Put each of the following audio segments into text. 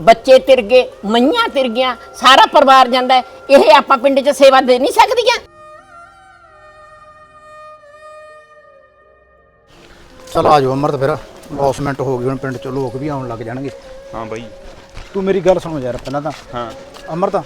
ਬੱਚੇ ਤਿਰ ਗਏ ਮਈਆਂ ਤਿਰ ਗਈਆਂ ਸਾਰਾ ਪਰਿਵਾਰ ਜਾਂਦਾ ਹੈ। ਇਹ ਆਪਾਂ ਪਿੰਡ 'ਚ ਸੇਵਾ ਦੇ ਨਹੀਂ ਸਕਦੀਆਂ। ਚਲ ਆ ਜਾਓ ਅਮਰਤ ਫਿਰ। ਲੌਸਮੈਂਟ ਹੋ ਗਈ ਹੁਣ ਪਿੰਡ ਚ ਲੋਕ ਵੀ ਆਉਣ ਲੱਗ ਜਾਣਗੇ। ਹਾਂ ਬਾਈ। ਤੂੰ ਮੇਰੀ ਗੱਲ ਸੁਣੋ ਯਾਰ ਪਹਿਲਾਂ ਤਾਂ। ਹਾਂ। ਅਮਰਤ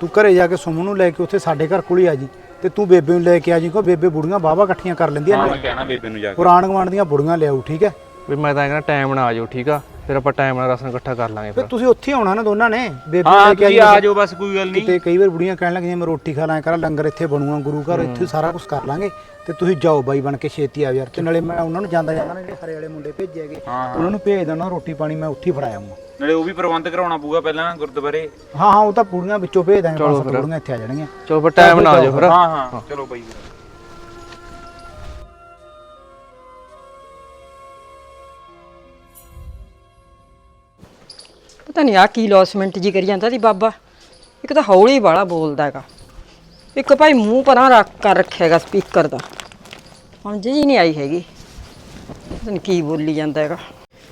ਤੂੰ ਘਰੇ ਜਾ ਕੇ ਸੁਮਨ ਨੂੰ ਲੈ ਕੇ ਉੱਥੇ ਸਾਡੇ ਘਰ ਕੋਲ ਹੀ ਆ ਜੀ। ਤੇ ਤੂੰ ਬੇਬੇ ਨੂੰ ਲੈ ਕੇ ਆ ਜੀ ਕੋ ਬੇਬੇ ਬੁੜੀਆਂ ਬਾਵਾ ਇਕੱਠੀਆਂ ਕਰ ਲੈਂਦੀਆਂ ਹਾਂ ਨੇ ਮੈਂ ਕਹਿਣਾ ਬੇਬੇ ਨੂੰ ਜਾ ਕੇ। ਪੁਰਾਣ ਗਵਾਂਡ ਦੀਆਂ ਬੁੜੀਆਂ ਲਿਆਉ ਠੀਕ ਹੈ? ਵੀ ਮੈਂ ਤਾਂ ਕਹਿੰਦਾ ਟਾਈਮ ਨਾਲ ਆ ਜਾਓ ਠੀਕ ਆ? ਫਿਰ ਆਪਾਂ ਟਾਈਮ ਨਾਲ ਰਸਨ ਇਕੱਠਾ ਕਰ ਲਾਂਗੇ ਫਿਰ ਤੁਸੀਂ ਉੱਥੇ ਆਉਣਾ ਨਾ ਦੋਨਾਂ ਨੇ ਬੇਬੇ ਹਾਂ ਤੁਸੀਂ ਆ ਜਾਓ ਬਸ ਕੋਈ ਗੱਲ ਨਹੀਂ। ਕਿਤੇ ਕਈ ਵਾਰ ਬੁੜੀਆਂ ਕਹਿਣ ਲੱਗੀਆਂ ਮੈਂ ਰੋਟੀ ਖਾ ਲਾਂ ਕਰਾਂ ਲੰਗਰ ਇੱਥੇ ਬਣੂਗਾ ਗੁਰੂ ਘਰ ਇੱਥੇ ਸਾਰਾ ਕੁਝ ਕਰ ਲਾਂਗੇ ਤੇ ਤੁਸੀਂ ਜਾਓ ਬਾਈ ਬਣ ਕੇ ਛੇਤੀ ਆ ਯਾਰ। ਤੇ ਨਾਲੇ ਮੈਂ ਉਹਨਾਂ ਨੂੰ ਜਾਂਦਾ ਜਾਂਦਾ ਨਾ ਜਿਹੜੇ ਹਰੇ ਵਾਲੇ ਮੁੰਡੇ ਭੇਜੇ ਹੈਗੇ ਉਹਨਾਂ ਨੂੰ ਭੇਜ ਦੇਣਾ ਰੋਟੀ ਪਾਣੀ ਮੈਂ ਉੱਥੇ ਫੜਾਇਆ ਹਾਂ ਨਾਲੇ ਉਹ ਵੀ ਪ੍ਰਬੰਧ ਕਰਾਉਣਾ ਪਊਗਾ ਪਹਿਲਾਂ ਗੁਰਦੁਆਰੇ। ਹਾਂ ਹਾਂ ਉਹ ਤਾਂ ਬੁੜੀਆਂ ਵਿੱਚੋਂ ਭੇਜ ਦਾਂਗੇ ਬਸ ਬੁੜੀਆਂ ਇੱਥੇ ਆ ਜਾਣਗੀਆਂ। ਚਲੋ ਫਿਰ ਟਾਈਮ ਨਾਲ ਆ ਜਾਓ ਫਿਰ। ਹਾਂ ਹਾਂ। ਚਲੋ ਬਾਈ। ਪਤਾ ਨਹੀਂ ਆ ਕੀ ਲੌਸਮੈਂਟ ਜੀ ਕਰੀ ਜਾਂਦਾ ਸੀ ਬਾਬਾ। ਇੱਕ ਤਾਂ ਹੌਲੀ ਵਾਲਾ ਬੋਲਦਾ ਹੈਗਾ। ਇੱਕ ਭਾਈ ਮੂੰਹ ਪਰਾਂ ਰੱਖ ਕਰ ਰੱਖਿਆ ਹੈਗਾ ਸਪੀਕਰ ਦਾ। ਹੁਣ ਜੀ ਨਹੀਂ ਆਈ ਹੈਗੀ। ਪਤਾ ਨਹੀਂ ਕੀ ਬੋਲੀ ਜਾਂਦਾ ਹੈਗਾ।